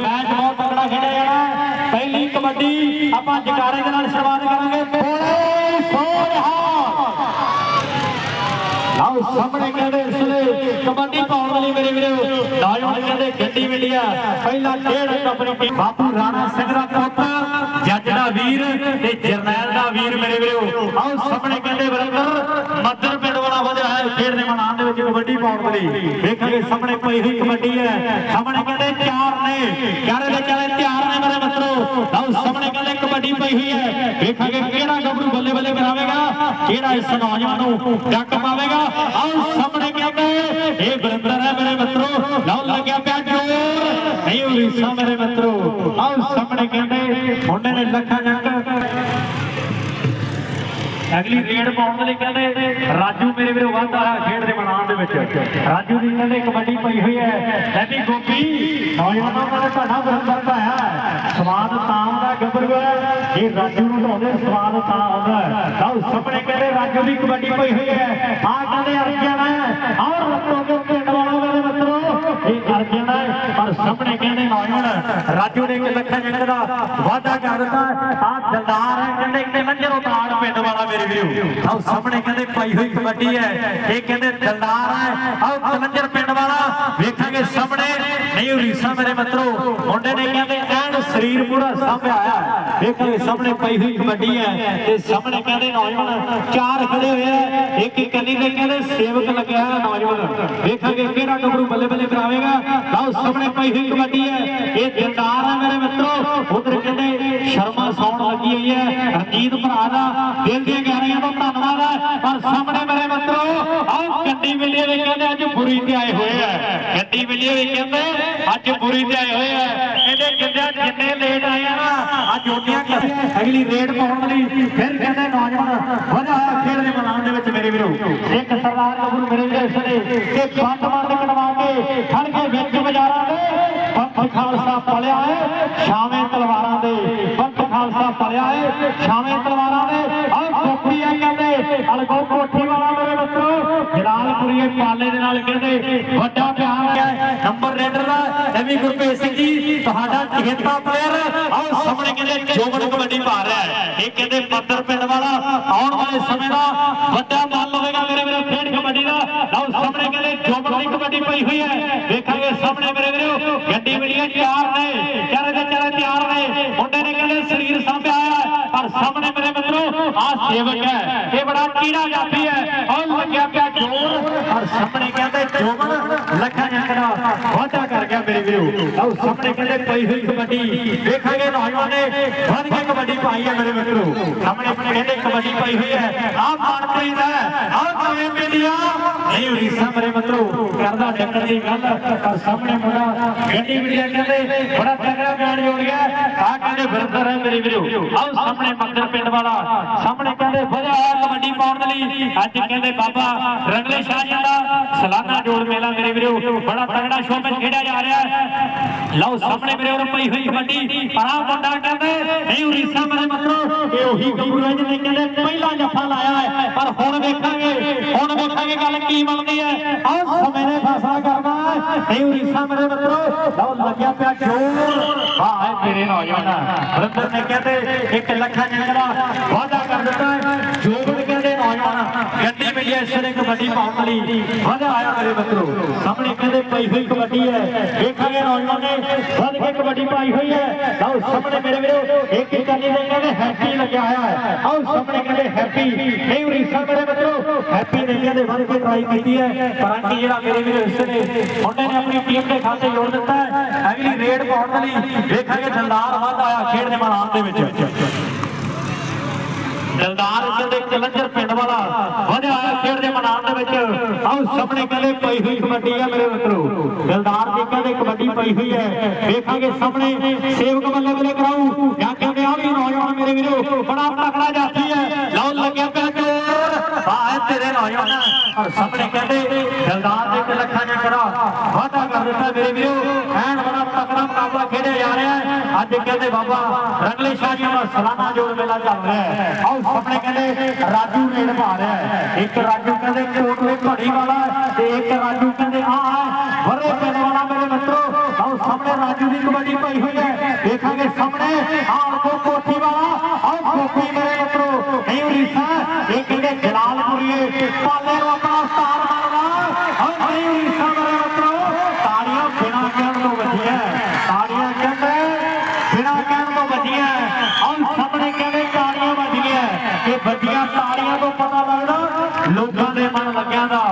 Match ਬਹੁਤ ਤਕੜਾ ਖੇਡਿਆ ਜਾਣਾ ਪਹਿਲੀ ਕਬੱਡੀ ਆਪਾਂ ਜਕਾਰੇ ਦੇ ਨਾਲ ਸ਼ੁਰੂਆਤ ਕਰਾਂਗੇ। ਬੋਲੇ ਸੋਨਹਾ ਆਓ ਸਾਹਮਣੇ ਕਹਿੰਦੇ ਇਸ ਲਈ ਕਬੱਡੀ ਪਾਉਣ ਵਾਲੀ ਮੇਰੇ ਵੀਰੋ ਨੌਜਵਾਨ ਕਹਿੰਦੇ ਗੱਡੀ ਮਿਲੀ ਆ। ਪਹਿਲਾ ਡੇਢ ਕੰਪਨੀ ਬਾਪੂ ਰਾਣਾ ਸਿੰਘ ਦਾ ਪੁੱਤ। ਜੱਜ ਦਾ ਵੀਰ ਤੇ ਜਰਨੈਲ ਦਾ ਵੀਰ ਮੇਰੇ ਵੀਰੋ। ਆਓ ਸਾਹਮਣੇ ਕਹਿੰਦੇ ਵਰਿੰਦਰ ਮੱਦਰ ਪਿੰਡ ਵਾਲਾ ਵਧਿਆ ਹੈ, ਖੇਡ ਦੇ ਮੈਦਾਨ ਦੇ ਵਿੱਚ ਕਬੱਡੀ ਪਾਉਣ ਵਾਲੀ ਵੇਖਾਂਗੇ ਸਾਹਮਣੇ ਪਈ ਹੋਈ ਕਬੱਡੀ ਹੈ। ਸਾਹਮਣੇ ਕਹਿੰਦੇ ਚਾਰ ਨੇ। ਚਾਰੇ ਦੇ ਚਾਰੇ ਤਿਆਰ ਨੇ ਮੇਰੇ ਮਿੱਤਰੋ। ਆਓ ਸਾਹਮਣੇ ਕਹਿੰਦੇ ਕਬੱਡੀ ਪਈ ਹੋਈ ਹੈ। ਵੇਖਾਂਗੇ ਕਿਹੜਾ ਗੱਭਰੂ ਬੱਲੇ ਬੱਲੇ ਬਣਾਵੇਗਾ ਕਿਹੜਾ ਇਸ ਨੌਜਵਾਨ ਨੂੰ ਡੱਕ ਪਾਵੇਗਾ। ਆਓ ਸਾਹਮਣੇ ਕਹਿੰਦੇ, ਇਹ ਬਰਿੰਦਰ ਹੈ ਮੇਰੇ ਮਿੱਤਰੋ। ਲਓ ਲੱਗਿਆ ਪਿਆ ਜੋਰ। ਨਹੀਂ, ਉਰੀਸਾ ਮੇਰੇ ਮਿੱਤਰੋ। ਆਓ ਸਾਹਮਣੇ ਕਹਿੰਦੇ, ਮੁੰਡੇ ਨੇ ਲੱਖਾਂ ਜੰਗ ਅਗਲੀ ਰੇਡ ਪਾਉਣ ਦੇ ਕਹਿੰਦੇ, ਰਾਜੂ ਮੇਰੇ ਵੀਰੋ ਵਾਧਾ ਖੇਡ ਦੇ ਮੈਦਾਨ ਦੇ ਵਿੱਚ। ਰਾਜੂ ਦੀ ਕਹਿੰਦੇ ਕਬੱਡੀ ਪਈ ਹੋਈ ਹੈ। ਐਡੀ ਗੋਪੀ, ਨੌਜਵਾਨਾਂ ਦਾ ਤੁਹਾਡਾ ਬਰੰਦਰ ਪਾਇਆ ਸਵਾਦ ਤਾਮ ਦਾ ਗੱਭਰੂ ਹੈ। ਇਹ ਰਾਜੂ ਨੂੰ ਢਾਉਂਦੇ ਸਵਾਦ ਤਾਂ ਆਉਂਦਾ ਲਓ, ਸਾਹਮਣੇ ਕਹਿੰਦੇ, ਰਾਜੂ ਦੀ ਕਬੱਡੀ ਪਈ ਹੋਈ ਹੈ। ਆ ਕਹਿੰਦੇ, ਅਰਜਨ ਔਰ ਰੱਤੋ ਕੇ ਪਿੰਡ ਵਾਲਾ ਮੇਰੇ ਮਿੱਤਰੋ, ਇਹ ਅਰਜਨ ਹੈ ਸਾਹਮਣੇ ਕਹਿੰਦੇ ਨੌਜਵਾਨ ਰਾਜੂ ਨੇ ਇੱਕ ਲੱਖਾਂ ਜੰਗ ਦਾ ਵਾਅਦਾ ਕਰ ਦਿੱਤਾ। ਆ ਦਿਲਦਾਰ ਹੈ, ਕਹਿੰਦੇ ਇੱਕ ਲੰਜਰ ਉਤਾਰ ਪਿੰਡ ਵਾਲਾ ਮੇਰੇ ਵੀਰੋ। ਆਓ ਸਾਹਮਣੇ ਕਹਿੰਦੇ ਪਾਈ ਹੋਈ ਕਬੱਡੀ ਹੈ। ਇਹ ਕਹਿੰਦੇ ਦਿਲਦਾਰ ਹੈ ਆਓ ਕਲੰਜਰ ਪਿੰਡ ਵਾਲਾ। ਵੇਖਾਂਗੇ ਸਾਹਮਣੇ। ਨਹੀਂ ਉਰੀਸਾ ਮੇਰੇ ਮਿੱਤਰੋ, ਮੁੰਡੇ ਨੇ ਕਹਿੰਦੇ ਐਨ ਸਰੀਰ ਪੂਰਾ ਸਾਂਭਿਆ ਆ ਵੇਖਾਂਗੇ ਸਾਹਮਣੇ ਪਈ ਹੋਈ ਕਬੱਡੀ ਹੈ ਤੇ ਸਾਹਮਣੇ ਕਹਿੰਦੇ ਨੌਜਵਾਨ ਚਾਰ ਖੜੇ ਹੋਏ ਆ ਇੱਕ ਇੱਕ ਕੰਨੀ ਤੇ ਕਹਿੰਦੇ ਸੇਵਕ ਲੱਗਿਆ ਨੌਜਵਾਨ। ਵੇਖਾਂਗੇ ਕਿਹੜਾ ਗੱਭਰੂ ਬੱਲੇ ਬੱਲੇ ਕਰਾਵੇਗਾ। ਲਓ, ਸਾਹਮਣੇ ਪਈ ਹੋਈ ਕਬੱਡੀ ਹੈ। ਇਹ ਦਿਲਦਾਰ ਹੈ ਮੇਰੇ ਮਿੱਤਰੋ। ਉਧਰ ਕਹਿੰਦੇ ਸ਼ਰਮਾ ਸੌਣ ਲੱਗੀ ਹੋਈ ਹੈ। ਰਣਜੀਤ ਭਰਾ ਦਾ ਦਿਲ ਦੀਆਂ ਗਹਿਰਾਈਆਂ ਤੋਂ ਧੰਨਵਾਦ ਹੈ। ਪਰ ਸਾਹਮਣੇ ਮੇਰੇ ਗੱਡੀ ਮਿਲੀ ਵੀ ਕਹਿੰਦੇ ਅੱਜ ਬੁਰੀ ਤੇ ਆਏ ਹੋਏ ਆ। ਗੱਡੀ ਮਿਲੀ ਵੀ ਕਹਿੰਦੇ ਅੱਜ ਬੁਰੀ ਤੇ ਆਏ ਹੋਏ ਆ। ਕਹਿੰਦੇ ਜਿੰਦਿਆਂ ਜਿੰਨੇ ਲੇਟ ਆਏ ਨਾ, ਅੱਜ ਉਹਨੀਆਂ ਅਗਲੀ ਰੇਡ ਪਾਉਣ ਲਈ ਫਿਰ ਕਹਿੰਦੇ ਨੌਜਵਾਨ, ਵਧਾ ਖੇਡ ਦੇ ਮੈਦਾਨ ਦੇ ਵਿੱਚ ਮੇਰੇ ਵੀਰੋ। ਇੱਕ ਸਰਦਾਰ ਕਬੂਲ ਮੇਰੇ ਵੀਰੋ ਇਸ ਨੇ ਬੰਦ ਬੰਦ ਕਢਵਾ ਕੇ ਖੜ ਕੇ ਵਿੱਚ ਬਾਜ਼ਾਰਾਂ ਦੇ ਪੰਥ ਖਾਲਸਾ ਪਲਿਆ ਹੈ, ਛਾਵੇਂ ਤਲਵਾਰਾਂ ਦੇ ਪੰਥ ਖਾਲਸਾ ਪਲਿਆ ਹੈ, ਛਾਵੇਂ ਤਲਵਾਰਾਂ ਦੇ, ਆਹ ਕੋਪੀ ਆ ਕਹਿੰਦੇ ਅਲਗੋ ਕੋਠੀ ਜਲਾਲਪੁਰੀਏ ਪਾਲੇ ਦੇ ਨਾਲ ਕਹਿੰਦੇ, ਵੱਡਾ ਪਿਆਰ ਹੈ। ਨੰਬਰ ਰੇਡਰ ਦਾ ਐਵੀ ਗੁਰਪ੍ਰੀਤ ਸਿੰਘ ਜੀ, ਤੁਹਾਡਾ ਚਿਹਤਾ ਪਲੇਅਰ ਆਓ ਸਾਹਮਣੇ ਕਹਿੰਦੇ ਜੋਬਨ ਕਬੱਡੀ ਪਾ ਰਿਹਾ ਹੈ। ਇਹ ਕਹਿੰਦੇ ਪੱਤਰ ਪਿੰਡ ਵਾਲਾ, ਆਉਣ ਵਾਲੇ ਸਮੇਂ ਦਾ ਵੱਡਾ ਮਾਲ ਹੋਵੇਗਾ ਮੇਰੇ ਵੀਰੋ, ਖੇਡ ਕਬੱਡੀ ਦਾ। ਆਓ ਸਾਹਮਣੇ ਕਹਿੰਦੇ, ਜੋਬਨ ਦੀ ਕਬੱਡੀ ਪਈ ਹੋਈ ਹੈ। ਵੇਖਾਂਗੇ ਸਾਹਮਣੇ ਮੇਰੇ ਵੀਰੋ, ਗੱਡੀ ਮਿਲੀ ਹੈ, ਚਾਰ ਨੇ ਚਾਰੇ ਦੇ ਚਾਰੇ ਤਿਆਰ ਨੇ ਮੁੰਡੇ ਨੇ ਕਹਿੰਦੇ ਸਰੀਰ ਸਾਂਭਿਆ ਹੋਇਆ ਹੈ, ਪਰ ਸਾਹਮਣੇ ਮੇਰੇ ਮਿੱਤਰੋ ਆ ਸੇਵਕ ਹੈ। ਇਹ ਬੜਾ ਕੀੜਾ ਜਾਫੀ ਹੈ। ਔਰ ਲੱਗਿਆ ਪਿਆ ਜੋਰ ਔਰ ਸਾਹਮਣੇ ਕਹਿੰਦੇ ਜੋਬਨ ਲੱਖਾਂ ਜੰਗ ਵਾਅਦਾ ਕਰ ਗਿਆ ਮੇਰੇ ਵੀਰੋ। ਆਓ ਸਾਹਮਣੇ ਕਹਿੰਦੇ ਪਈ ਹੋਈ ਕਬੱਡੀ। ਵੇਖਾਂਗੇ ਨੌਜਵਾਨ ਨੇ ਕੇ ਕਬੱਡੀ ਪਾਈ ਹੈ ਮੇਰੇ ਮਿੱਤਰੋ। ਸਾਹਮਣੇ ਆਪਣੇ ਕਹਿੰਦੇ ਕਬੱਡੀ ਪਾਈ ਹੋਈ ਹੈ। ਆਹ ਮਨਪ੍ਰੀਤ ਹੈ? ਆਹ ਨਵੇਂ ਪਿੰਡੀਆਂ ਨਹੀਂ, ਉਰੀਸਾ ਮੇਰੇ ਮਿੱਤਰੋ, ਕਰਦਾ ਡੱਕਣ ਦੀ ਗੱਲ, ਪਰ ਸਾਹਮਣੇ ਮੁੰਡਾ ਗੱਡੀ ਮਿਲਿਆ ਕਹਿੰਦੇ ਬੜਾ ਤਗੜਾ ਬਿਆਨ ਜੋੜ ਗਿਆ। ਆ ਕਹਿੰਦੇ ਫਿਰਦਰ ਹੈ ਮੇਰੇ ਵੀਰੋ। ਆਓ ਸਾਹਮਣੇ ਮੰਦਰ ਪਿੰਡ ਵਾਲਾ। ਸਾਹਮਣੇ ਕਹਿੰਦੇ ਵਧਿਆ ਹੋਇਆ ਕਬੱਡੀ ਪਾਉਣ ਦੇ ਲਈ। ਅੱਜ ਕਹਿੰਦੇ ਬਾਬਾ ਰੰਗਲੇ ਸਾਲਾਨਾ ਜੋੜ ਮੇਲਾ ਮੇਰੇ ਵੀਰੋ, ਬੜਾ ਤਗੜਾ ਸ਼ੋਅ ਵਿੱਚ ਖੇਡਿਆ ਜਾ ਰਿਹਾ ਹੈ। ਲਓ, ਸਾਹਮਣੇ ਮੇਰੇ ਉਰ ਪਈ ਹੋਈ ਕਬੱਡੀ ਪਰ ਆਹ ਕਹਿੰਦੇ ਨਹੀਂ ਉਰੀਸਾ ਮੇਰੇ ਮਿੱਤਰੋ ਇਹ ਉਹੀ ਗੱਭਰੂ ਹੈ ਜਿਹਨੇ ਕਹਿੰਦੇ ਪਹਿਲਾ ਜੱਫਾ ਲਾਇਆ ਹੈ, ਪਰ ਹੁਣ ਵੇਖਾਂਗੇ ਹੁਣ ਵੇਖਾਂਗੇ ਗੱਲ ਕੀ ਬਣਦੀ ਹੈ। ਆਹ ਸਮੇਂ ਨੇ ਫੈਸਲਾ ਕਰਨਾ ਹੈ, ਨਹੀਂ ਉਰੀਸਾ ਮੇਰੇ ਮਿੱਤਰੋ ਲਓ, ਲੱਗਿਆ ਪਿਆ ਜੋਰ। ਵਾਹ ਤੇਰੇ ਨੌਜਵਾਨ ਬ੍ਰਦਰ ਨੇ ਕਹਿੰਦੇ ਇੱਕ ਲੱਖਾਂ ਜੰਗ ਦਾ ਵਾਅਦਾ ਕਰ ਦਿੱਤਾ ਹੈ ਜੋਬਨ ਗੱਡੀ ਮਿਲੀ ਹੈ ਕਬੱਡੀ ਪਾਉਣ ਵਾਲੀ। ਵਾਅਦਾ ਆਇਆ ਮੇਰੇ ਮਿੱਤਰੋ। ਸਾਹਮਣੇ ਕਹਿੰਦੇ ਪਈ ਹੋਈ ਕਬੱਡੀ ਹੈ। ਵੇਖਾਂਗੇ ਨੌਜਵਾਨ ਨੇ, ਵੱਧ ਕੇ ਕਬੱਡੀ ਪਾਈ ਹੋਈ ਹੈ। ਲਓ, ਸਾਹਮਣੇ ਮੇਰੇ ਵੀਰੋ, ਇੱਕ ਇੱਕ ਕੰਨੀ ਦੇ ਕਹਿੰਦੇ ਹੈਪੀ ਲੱਗਿਆ ਹੋਇਆ ਹੈ। ਆਓ, ਸਾਹਮਣੇ ਕਹਿੰਦੇ ਹੈਪੀ। ਨਹੀਂ ਉਰੀਸਾ ਮੇਰੇ ਮਿੱਤਰੋ, ਹੈਪੀ ਨੇ ਕਹਿੰਦੇ ਵੱਧ ਕੇ ਟਰਾਈ ਕੀਤੀ ਹੈ। ਪਰੰਤੀ ਜਿਹੜਾ ਮੇਰੇ ਵੀਰੋ, ਇਸ ਨੇ ਮੁੰਡੇ ਨੇ ਆਪਣੀ ਟੀਮ ਦੇ ਖਾਤੇ ਜੋੜ ਦਿੱਤਾ ਹੈ। ਅਗਲੀ ਰੇਡ ਪਾਉਣ ਲਈ ਵੇਖਾਂਗੇ ਦਲਦਾਰ ਵੱਧ ਆਇਆ ਖੇਡ ਦੇ ਮੈਦਾਨ ਦੇ ਵਿੱਚ। ਦਿਲਦਾਰ ਦੇ ਕਲੰਜਰ ਪਿੰਡ ਵਾਲਾ, ਵਧਿਆ ਹੋਇਆ ਖੇਡ ਦੇ ਮੈਦਾਨ ਦੇ ਵਿੱਚ। ਆਓ ਸਾਹਮਣੇ ਕਹਿੰਦੇ ਪਈ ਹੋਈ ਕਬੱਡੀ ਹੈ ਮੇਰੇ ਮਿੱਤਰੋ। ਦਿਲਦਾਰ ਦੀ ਕਹਿੰਦੇ ਕਬੱਡੀ ਪਈ ਹੋਈ ਹੈ। ਵੇਖਾਂਗੇ ਸਾਹਮਣੇ ਸੇਵਕ ਬੱਲੇ ਬੱਲੇ ਕਰਾਊ। ਜਾਂ ਕਹਿੰਦੇ ਆ ਵੀ ਨੌਜਵਾਨ ਮੇਰੇ ਵੀਰੋ, ਬੜਾ ਤਕੜਾ ਜਾਤੀ ਹੈ। ਲਓ ਲੱਗਿਆ ਪਿਆ ਜੋਰ ਤੇਰੇ ਨੌਜਵਾਨ ਔਰ ਸਾਹਮਣੇ ਕਹਿੰਦੇ, ਦਿਲਦਾਰ ਦੇ ਇੱਕ ਲੱਖਾਂ ਨੇ ਕਰਾ ਵਾਅਦਾ ਕਰ ਦਿੱਤਾ ਮੇਰੇ ਵੀਰੋ। ਐਨ ਬੜਾ ਤਕੜਾ ਮੁਕਾਬਲਾ ਖੇਡਿਆ ਜਾ ਰਿਹਾ ਹੈ। ਅੱਜ ਕਹਿੰਦੇ ਬਾਬਾ ਰੰਗਲੇ ਸ਼ਾਹ ਜੀ ਦਾ ਸਾਲਾਨਾ ਜੋੜ ਮੇਲਾ ਚੱਲ ਰਿਹਾ ਹੈ। ਆਓ ਸਾਹਮਣੇ ਕਹਿੰਦੇ, ਰਾਜੂ ਰੇਡ ਪਾ ਰਿਹਾ ਹੈ। ਇੱਕ ਰਾਜੂ ਕਹਿੰਦੇ ਕੋਟਲੇ ਘੜੀ ਵਾਲਾ ਤੇ ਇੱਕ ਰਾਜੂ ਕਹਿੰਦੇ ਆ ਵਰੇ ਪਿੰਡ ਵਾਲਾ ਮੇਰੇ ਮਿੱਤਰੋ। ਆਓ ਸਾਹਮਣੇ ਰਾਜੂ ਦੀ ਕਬੱਡੀ ਪਈ ਹੋਈ ਹੈ। ਦੇਖਾਂਗੇ ਸਾਹਮਣੇ ਆਹ ਕੋ ਕੋਠੀ ਵਾਲਾ ਆਹ ਕੋਠੀ ਮੇਰੇ ਮਿੱਤਰੋ ਨਹੀਂ ਉਰੀਸਾ ਇਹ ਕਹਿੰਦੇ ਜਲਾਲਪੁਰੀਏ ਪਾਲੇ ਨੂੰ ਆਪਣਾ ਸਟਾਰ ਮਾਰਦਾ ਆਹ ਨਹੀਂ ਉਰੀਸਾ ਮੇਰੇ ਮਿੱਤਰੋ ਤਾੜੀਆਂ ਬਿਨਾਂ ਕਹਿਣ ਤੋਂ ਵੱਜੀਆਂ ਤਾੜੀਆਂ ਕਹਿੰਦੇ ਬਿਨਾਂ ਕਹਿਣ ਤੋਂ ਵੱਜੀਆਂ ਆਹ ਸਾਹਮਣੇ ਕਹਿੰਦੇ ਤਾੜੀਆਂ ਵੱਜੀਆਂ ਇਹ ਵੱਜੀਆਂ ਤਾੜੀਆਂ ਤੋਂ ਪਤਾ ਲੱਗਦਾ ਲੋਕਾਂ ਦੇ ਮਨ ਲੱਗਿਆਂ ਦਾ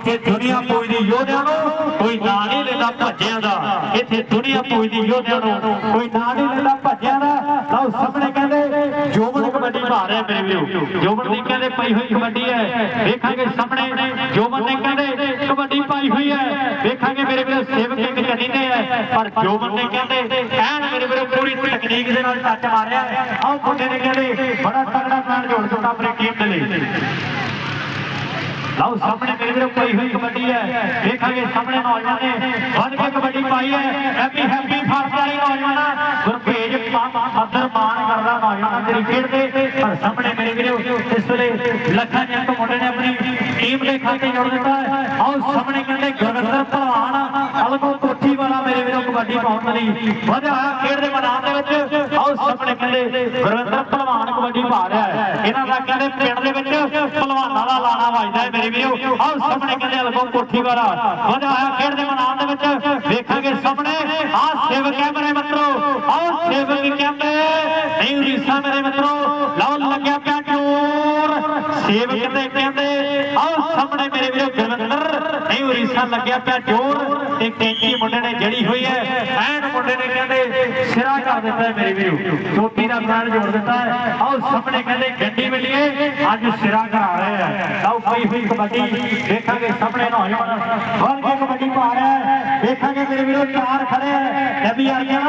ਇੱਥੇ ਦੁਨੀਆ ਪੁੱਜਦੀ ਯੋਧਿਆਂ ਨੂੰ, ਕੋਈ ਨਾਂ ਨਹੀਂ ਲੈਂਦਾ ਭੱਜਿਆਂ ਦਾ। ਇੱਥੇ ਦੁਨੀਆ ਪੁੱਜਦੀ ਯੋਧਿਆਂ ਨੂੰ, ਕੋਈ ਨਾਂ ਨਹੀਂ ਲੈਂਦਾ ਭੱਜਿਆਂ ਦਾ। ਲਓ ਸਾਹਮਣੇ ਕਹਿੰਦੇ, ਜੋਬਨ ਕਬੱਡੀ ਪਾ ਰਿਹਾ ਮੇਰੇ ਵੀਰੋ। ਜੋਬਨ ਦੀ ਕਹਿੰਦੇ ਪਈ ਹੋਈ ਕਬੱਡੀ ਹੈ। ਵੇਖਾਂਗੇ ਸਾਹਮਣੇ, ਜੋਬਨ ਨੇ ਕਹਿੰਦੇ ਕਬੱਡੀ ਪਾਈ ਹੋਈ ਹੈ। ਵੇਖਾਂਗੇ ਮੇਰੇ ਵੀਰੋ, ਸੇਵਕ ਇੱਕ ਚੜੀ ਹੈ। ਪਰ ਜੋਬਨ ਨੇ ਕਹਿੰਦੇ, ਐਨ ਮੇਰੇ ਵੀਰੋ, ਪੂਰੀ ਤਕਨੀਕ ਦੇ ਨਾਲ ਟੱਚ ਮਾਰਿਆ ਆਹ ਮੁੰਡੇ ਨੇ ਕਹਿੰਦੇ, ਬੜਾ ਤਗੜਾ ਪਲਾਨ ਜੋੜ ਦਿੱਤਾ ਆਪਣੀ ਟੀਮ ਦੇ ਲਈ। ਲਓ, ਸਾਹਮਣੇ ਮੇਰੇ ਵੀਰੋ ਪਈ ਹੋਈ ਕਬੱਡੀ ਹੈ। ਦੇਖਾਂਗੇ ਸਾਹਮਣੇ ਨੌਜਵਾਨ ਨੇ। ਵੱਧ ਕੇ ਕਬੱਡੀ ਪਾਈ ਹੈ। ਹੈਪੀ ਹੈਪੀ ਫ਼ਰਕ ਵਾਲੀ ਨੌਜਵਾਨ ਗੁਰਪੇਜ ਮਦਰ ਮਾਨ ਕਰਦਾ ਨੌਜਵਾਨ ਤੇਰੀ ਖੇਡ ਤੇ ਪਰ ਸਾਹਮਣੇ ਮੇਰੇ ਵੀਰੋ, ਇਸ ਵੇਲੇ ਲੱਖਾਂ ਜੱਟ ਮੁੰਡੇ ਨੇ ਆਪਣੀ ਟੀਮ ਦੇ ਖਾਤੇ ਜੋੜ ਦਿੱਤਾ ਹੈ। ਆਓ, ਸਾਹਮਣੇ ਕਹਿੰਦੇ ਗੁਰਵਿੰਦਰ ਭਲਵਾਨ ਅਲਗੋ ਕੋਠੀ ਵਾਲਾ ਮੇਰੇ ਵੀਰੋ ਕਬੱਡੀ ਪਾਉਣ ਲਈ ਵਧਿਆ ਖੇਡ ਦੇ ਮੈਦਾਨ ਦੇ ਵਿੱਚ। ਆਓ, ਸਾਹਮਣੇ ਕਹਿੰਦੇ ਗੁਰਵਿੰਦਰ ਭਲਵਾਨ ਕਬੱਡੀ ਪਾ ਰਿਹਾ ਹੈ। ਇਹਨਾਂ ਦਾ ਕਹਿੰਦੇ ਪਿੰਡ ਦੇ ਵਿੱਚ ਭਲਵਾਨਾਂ ਦਾ ਲਾਣਾ ਵੱਜਦਾ ਹੈ ਮੇਰੇ ਵੀਰੋ ਆਓ ਸਾਹਮਣੇ ਕਹਿੰਦੇ ਅਲਗੋ ਕੋਠੀ ਵਾਲਾ। ਵਧਿਆ ਹੋਇਆ ਖੇਡ ਦੇ ਮੈਦਾਨ ਦੇ ਵਿੱਚ। ਵੇਖਾਂਗੇ ਸਾਹਮਣੇ। ਆਹ ਸੇਵਕ ਹੈ ਮੇਰੇ ਮਿੱਤਰੋ। ਆਓ ਸੇਵਕ ਕਹਿੰਦੇ, ਨਹੀਂ ਉਰੀਸਾ ਮੇਰੇ ਮਿੱਤਰੋ। ਲਓ ਲੱਗਿਆ ਪਿਆ ਜੋਰ ਸੇਵਕ ਤੇ ਕਹਿੰਦੇ ਆਓ ਸਾਹਮਣੇ ਮੇਰੇ ਵੀਰੋ ਗੁਰਵਿੰਦਰ ਉਰੀਸਾ ਲੱਗਿਆ ਪਿਆ ਜੋਰ ਤੇ ਕੈਂਚੀ ਮੁੰਡੇ ਨੇ ਜੜੀ ਹੋਈ ਹੈ। ਐਨ ਮੁੰਡੇ ਨੇ ਕਹਿੰਦੇ, ਸਿਰਾ ਕਰ ਦਿੱਤਾ ਮੇਰੇ ਵੀਰੋ। ਚੋਟੀ ਦਾ ਬ੍ਰਾਂਡ ਜੋੜ ਦਿੱਤਾ ਹੈ। ਆਓ ਸਾਹਮਣੇ ਕਹਿੰਦੇ, ਗੱਡੀ ਮਿਲੀਏ ਅੱਜ ਸਿਰਾ ਕਰਾ ਰਹੇ ਆ ਲਓ ਪਈ ਹੋਈ ਕਬੱਡੀ ਦੇਖਾਂਗੇ, ਸਾਹਮਣੇ ਨੌਜਵਾਨ ਵੱਲ ਕੇ ਕਬੱਡੀ ਪਾ ਰਿਹਾ ਹੈ। ਦੇਖਾਂਗੇ ਮੇਰੇ ਵੀਰੋ, ਚਾਰ ਖੜੇ ਹੈ। ਨਬੀ ਆਰੀਆਂ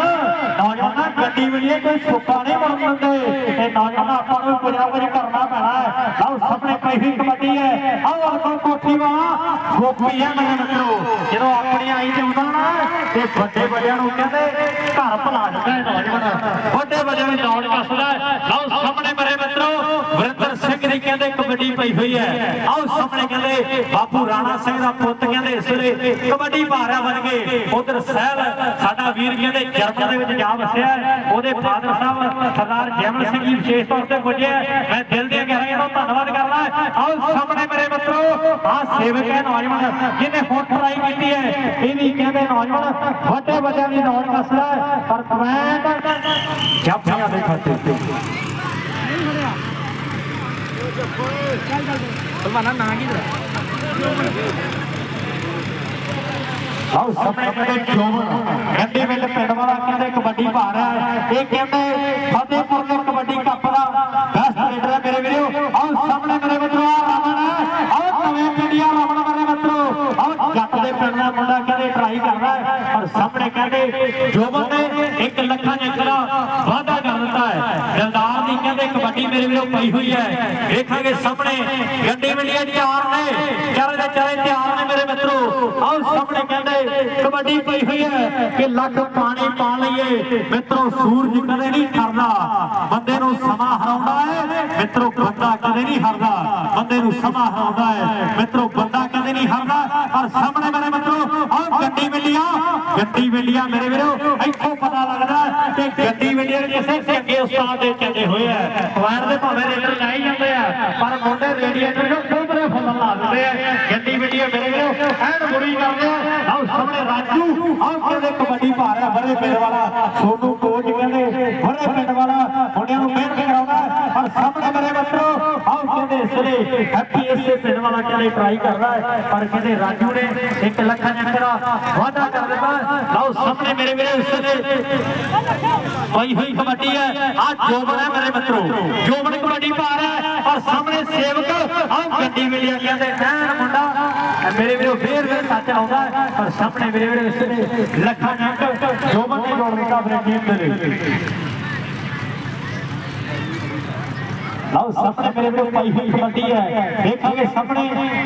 ਨੌਜਵਾਨਾਂ, ਗੱਡੀ ਮਿਲੀਏ ਕੋਈ ਸੁੱਕਾ ਨਹੀਂ ਬਣ ਦਿੰਦੇ ਤੇ ਨੌਜਵਾਨਾਂ, ਆਪਾਂ ਨੂੰ ਕੁਝ ਨਾ ਕੁਝ ਕਰਨਾ ਪੈਣਾ ਹੈ। ਲਓ, ਸਾਹਮਣੇ ਪਈ ਹੋਈ ਕਬੱਡੀ ਹੈ। ਆਓ ਅਲਕੋ ਕੋਠੀ ਵਾਲਾ ਗੋਪੀ ਹੈ ਮੇਰੇ ਮਿੱਤਰੋ ਜਦੋਂ ਆਪਣੀ ਆਈ ਚ ਹੁੰਦਾ ਨਾ, ਤੇ ਵੱਡੇ ਵੱਡਿਆਂ ਨੂੰ ਕਹਿੰਦੇ, ਘਰ ਭਲਾ ਜਾਂਦਾ ਹੈ ਨੌਜਵਾਨ ਵੱਡੇ ਵੱਡਿਆਂ ਨੂੰ ਦੌੜ ਕੱਸਦਾ ਲਓ, ਸਾਹਮਣੇ ਮੇਰੇ ਮਿੱਤਰੋ ਸਿੰਘ ਦੀ ਕਹਿੰਦੇ ਕਬੱਡੀ ਪਈ ਹੋਈ ਹੈ। ਆਓ ਸਾਹਮਣੇ ਕਹਿੰਦੇ ਬਾਪੂ ਰਾਣਾ ਸਿੰਘ ਦਾ ਪੁੱਤ ਕਹਿੰਦੇ ਇਸ ਵੇਲੇ ਕਬੱਡੀ ਪਾ ਬਣ ਕੇ ਉਧਰ ਸਹਿਲ, ਸਾਡਾ ਵੀਰ ਕਹਿੰਦੇ ਜਰਮਨ ਦੇ ਵਿੱਚ ਜਾ ਵਸਿਆ ਉਹਦੇ ਫਾਦਰ ਸਾਹਿਬ, ਸਰਦਾਰ ਜੈਮਲ ਸਿੰਘ ਜੀ ਵਿਸ਼ੇਸ਼ ਤੌਰ ਤੇ ਪੁੱਜੇ ਮੈਂ ਦਿਲ ਦੀਆਂ ਗਹਿਰਾਈਆਂ ਤੋਂ ਧੰਨਵਾਦ ਕਰਦਾ ਆਓ ਸਾਹਮਣੇ ਮੇਰੇ ਮਿੱਤਰੋ, ਆਹ ਸੇਵਕ ਹੈ ਨੌਜਵਾਨ, ਜਿਹਨੇ ਹੁਣ ਟਰਾਈ ਕੀਤੀ ਹੈ। ਇਹ ਵੀ ਕਹਿੰਦੇ ਨੌਜਵਾਨ, ਵੱਡੇ ਵੱਡਿਆਂ ਦੀ ਦੌੜ ਕੱਸਦਾ ਪਰ ਕਮੈਂਟ ਜਾਫੀਆਂ ਦੇ ਖਾਤੇ ਤੇ ਨਾਂ ਕੀ ਤੇਰਾ ਆਓ ਸਾਹਮਣੇ ਕਹਿੰਦੇ ਜੋਬਨ ਗੰਡੇ ਵਿੱਚ ਪਿੰਡ ਵਾਲਾ ਕਹਿੰਦੇ ਕਬੱਡੀ ਪਾ ਹੈ ਇਹ ਕਹਿੰਦੇ ਫਤਿਹਪੁਰ ਦੇ ਕਬੱਡੀ ਕੱਪ ਦਾ ਬੈਸਟ ਲੀਡਰ ਹੈ ਮੇਰੇ ਵੀਰੋ ਆਓ ਸਾਹਮਣੇ ਮੇਰੇ ਮਿੱਤਰੋ ਰਮਨ ਆਓ ਨਵੇਂ ਪਿੰਡੀਆ ਰਮਨ ਮੇਰੇ ਮਿੱਤਰੋ ਆਓ ਜੱਟ ਦੇ ਪਿੰਡ ਦਾ ਮੁੰਡਾ ਕਹਿੰਦੇ ਟਰਾਈ ਕਰਦਾ ਹੈ ਪਰ ਸਾਹਮਣੇ ਕਹਿੰਦੇ ਜੋਬਨ ਨੇ ਇੱਕ ਲੱਖਾਂ ਜੰਗਲਾ ਵਾਅਦਾ ਕਰ ਦਿੱਤਾ ਹੈ। ਦਿਲਦਾਰ ਦੀ ਕਹਿੰਦੇ ਕਬੱਡੀ ਮੇਰੇ ਵੀਰੋ ਪਈ ਹੋਈ ਹੈ। ਵੇਖਾਂਗੇ ਸਾਹਮਣੇ। ਗੰਡੇ ਮਿਲੀਆਂ ਤਿਆਰ ਨੇ। ਚਾਰੇ ਦੇ ਚਾਰੇ ਤਿਆਰ ਨੇ ਮੇਰੇ ਮਿੱਤਰੋ। ਆਓ ਸਾਹਮਣੇ ਕਹਿੰਦੇ, ਕਬੱਡੀ ਪਈ ਹੋਈ ਹੈ ਕਿ ਲੱਖ ਪਾਣੀ ਪਾ ਲਈਏ। ਮਿੱਤਰੋ, ਸੂਰਜ ਕਦੇ ਨਹੀਂ ਠਰਦਾ ਬੰਦੇ ਨੂੰ ਸਮਾਂ ਹਰਾਉਂਦਾ ਹੈ। ਮਿੱਤਰੋ, ਬੰਦਾ ਕਦੇ ਨਹੀਂ ਹਾਰਦਾ। ਬੰਦੇ ਨੂੰ ਸਮਾਂ ਹਰਾਉਂਦਾ ਹੈ। ਮਿੱਤਰੋ, ਬੰਦਾ ਕਦੇ ਨਹੀਂ ਹਾਰਦਾ, ਪਰ ਸਾਹਮਣੇ ਮੇਰੇ ਮਿੱਤਰੋ, ਆਹ ਗੱਡੀ ਮਿਲੀਆਂ ਗੱਡੀ ਮਿਲੀਆਂ ਮੇਰੇ ਵੀਰੋ, ਇੱਥੋਂ ਪਤਾ ਲੱਗਦਾ ਕਿ ਗੱਡੀ ਮਿਲੀਆਂ ਕਿਸੇ ਚੰਗੇ ਉਸਤਾਦ ਦੇ ਚੱਲੇ ਹੋਏ ਆ। ਪੁਆਇੰਟ ਦੇ ਭਾਵੇਂ ਰੇਡਰ ਲਾਈ ਜਾਂਦੇ ਆ, ਪਰ ਮੁੰਡੇ ਰੇਡੀਏਟਰ ਨੂੰ ਖੁੰਦਰੇ ਫੁੱਲਣ ਲਾ ਦਿੰਦੇ ਆ। ਗੱਡੀ ਮਿਲੀਆਂ ਮੇਰੇ ਵੀਰੋ, ਐਨ ਬੁਰੀ ਕਰਦੇ ਆ। ਆਓ ਸਾਹਮਣੇ ਰਾਜੂ ਆਓ ਕਹਿੰਦੇ ਕਬੱਡੀ ਪਾ ਰਿਹਾ ਬੜੇ ਪਿੰਡ ਵਾਲਾ। ਸੋਨੂੰ ਕੋਚ ਕਹਿੰਦੇ, ਬੜੇ ਪਿੰਡ ਵਾਲਾ। ਮੁੰਡਿਆਂ ਨੂੰ ਮਿਹਨਤ ਕਰਾਉਂਦਾ ਹੈ। ਪਰ ਸਾਹਮਣੇ ਮੇਰੇ ਮਿੱਤਰੋ ਆਓ ਕਹਿੰਦੇ ਇਸ ਵੇਲੇ ਹੈਪੀ ਇਸੇ ਪਿੰਡ ਵਾਲਾ ਕਹਿੰਦੇ ਟਰਾਈ ਕਰਦਾ ਹੈ। ਪਰ ਕਹਿੰਦੇ ਰਾਜੂ ਨੇ ਇੱਕ ਲੱਖਾਂ ਦਾ ਵਾਅਦਾ ਕਰ ਦਿੱਤਾ। ਲਓ, ਸਾਹਮਣੇ ਮੇਰੇ ਵੀਰੇ ਇਸ ਪਈ ਹੋਈ ਕਬੱਡੀ ਹੈ। ਆ ਜੋਬਨ ਹੈ ਮੇਰੇ ਮਿੱਤਰੋ। ਜੋਬਨ ਕਬੱਡੀ ਪਾ ਰਿਹਾ ਹੈ ਸਾਹਮਣੇ ਸੇਵਕ ਆਹ ਗੱਡੀ ਮਿਲਿਆ ਕਹਿੰਦੇ ਐਨ ਮੁੰਡਾ, ਮੇਰੇ ਵੀਰੋ, ਫੇਰ ਫੇਰ ਸੱਚ ਆਉਂਦਾ ਪਰ ਸਾਹਮਣੇ ਮੇਰੇ ਵੀਰੋ ਇਸ ਲੱਖਾਂ ਜੋਬਨ ਨੇ ਜੋੜ ਦਿੱਤਾ ਆਪਣੀ ਟੀਮ ਦੇ ਲਈ ਲਓ ਸਾਹਮਣੇ ਮੇਰੇ ਕੋਲ ਪਈ ਹੋਈ ਕਬੱਡੀ ਹੈ। ਦੇਖਾਂਗੇ ਸਾਹਮਣੇ,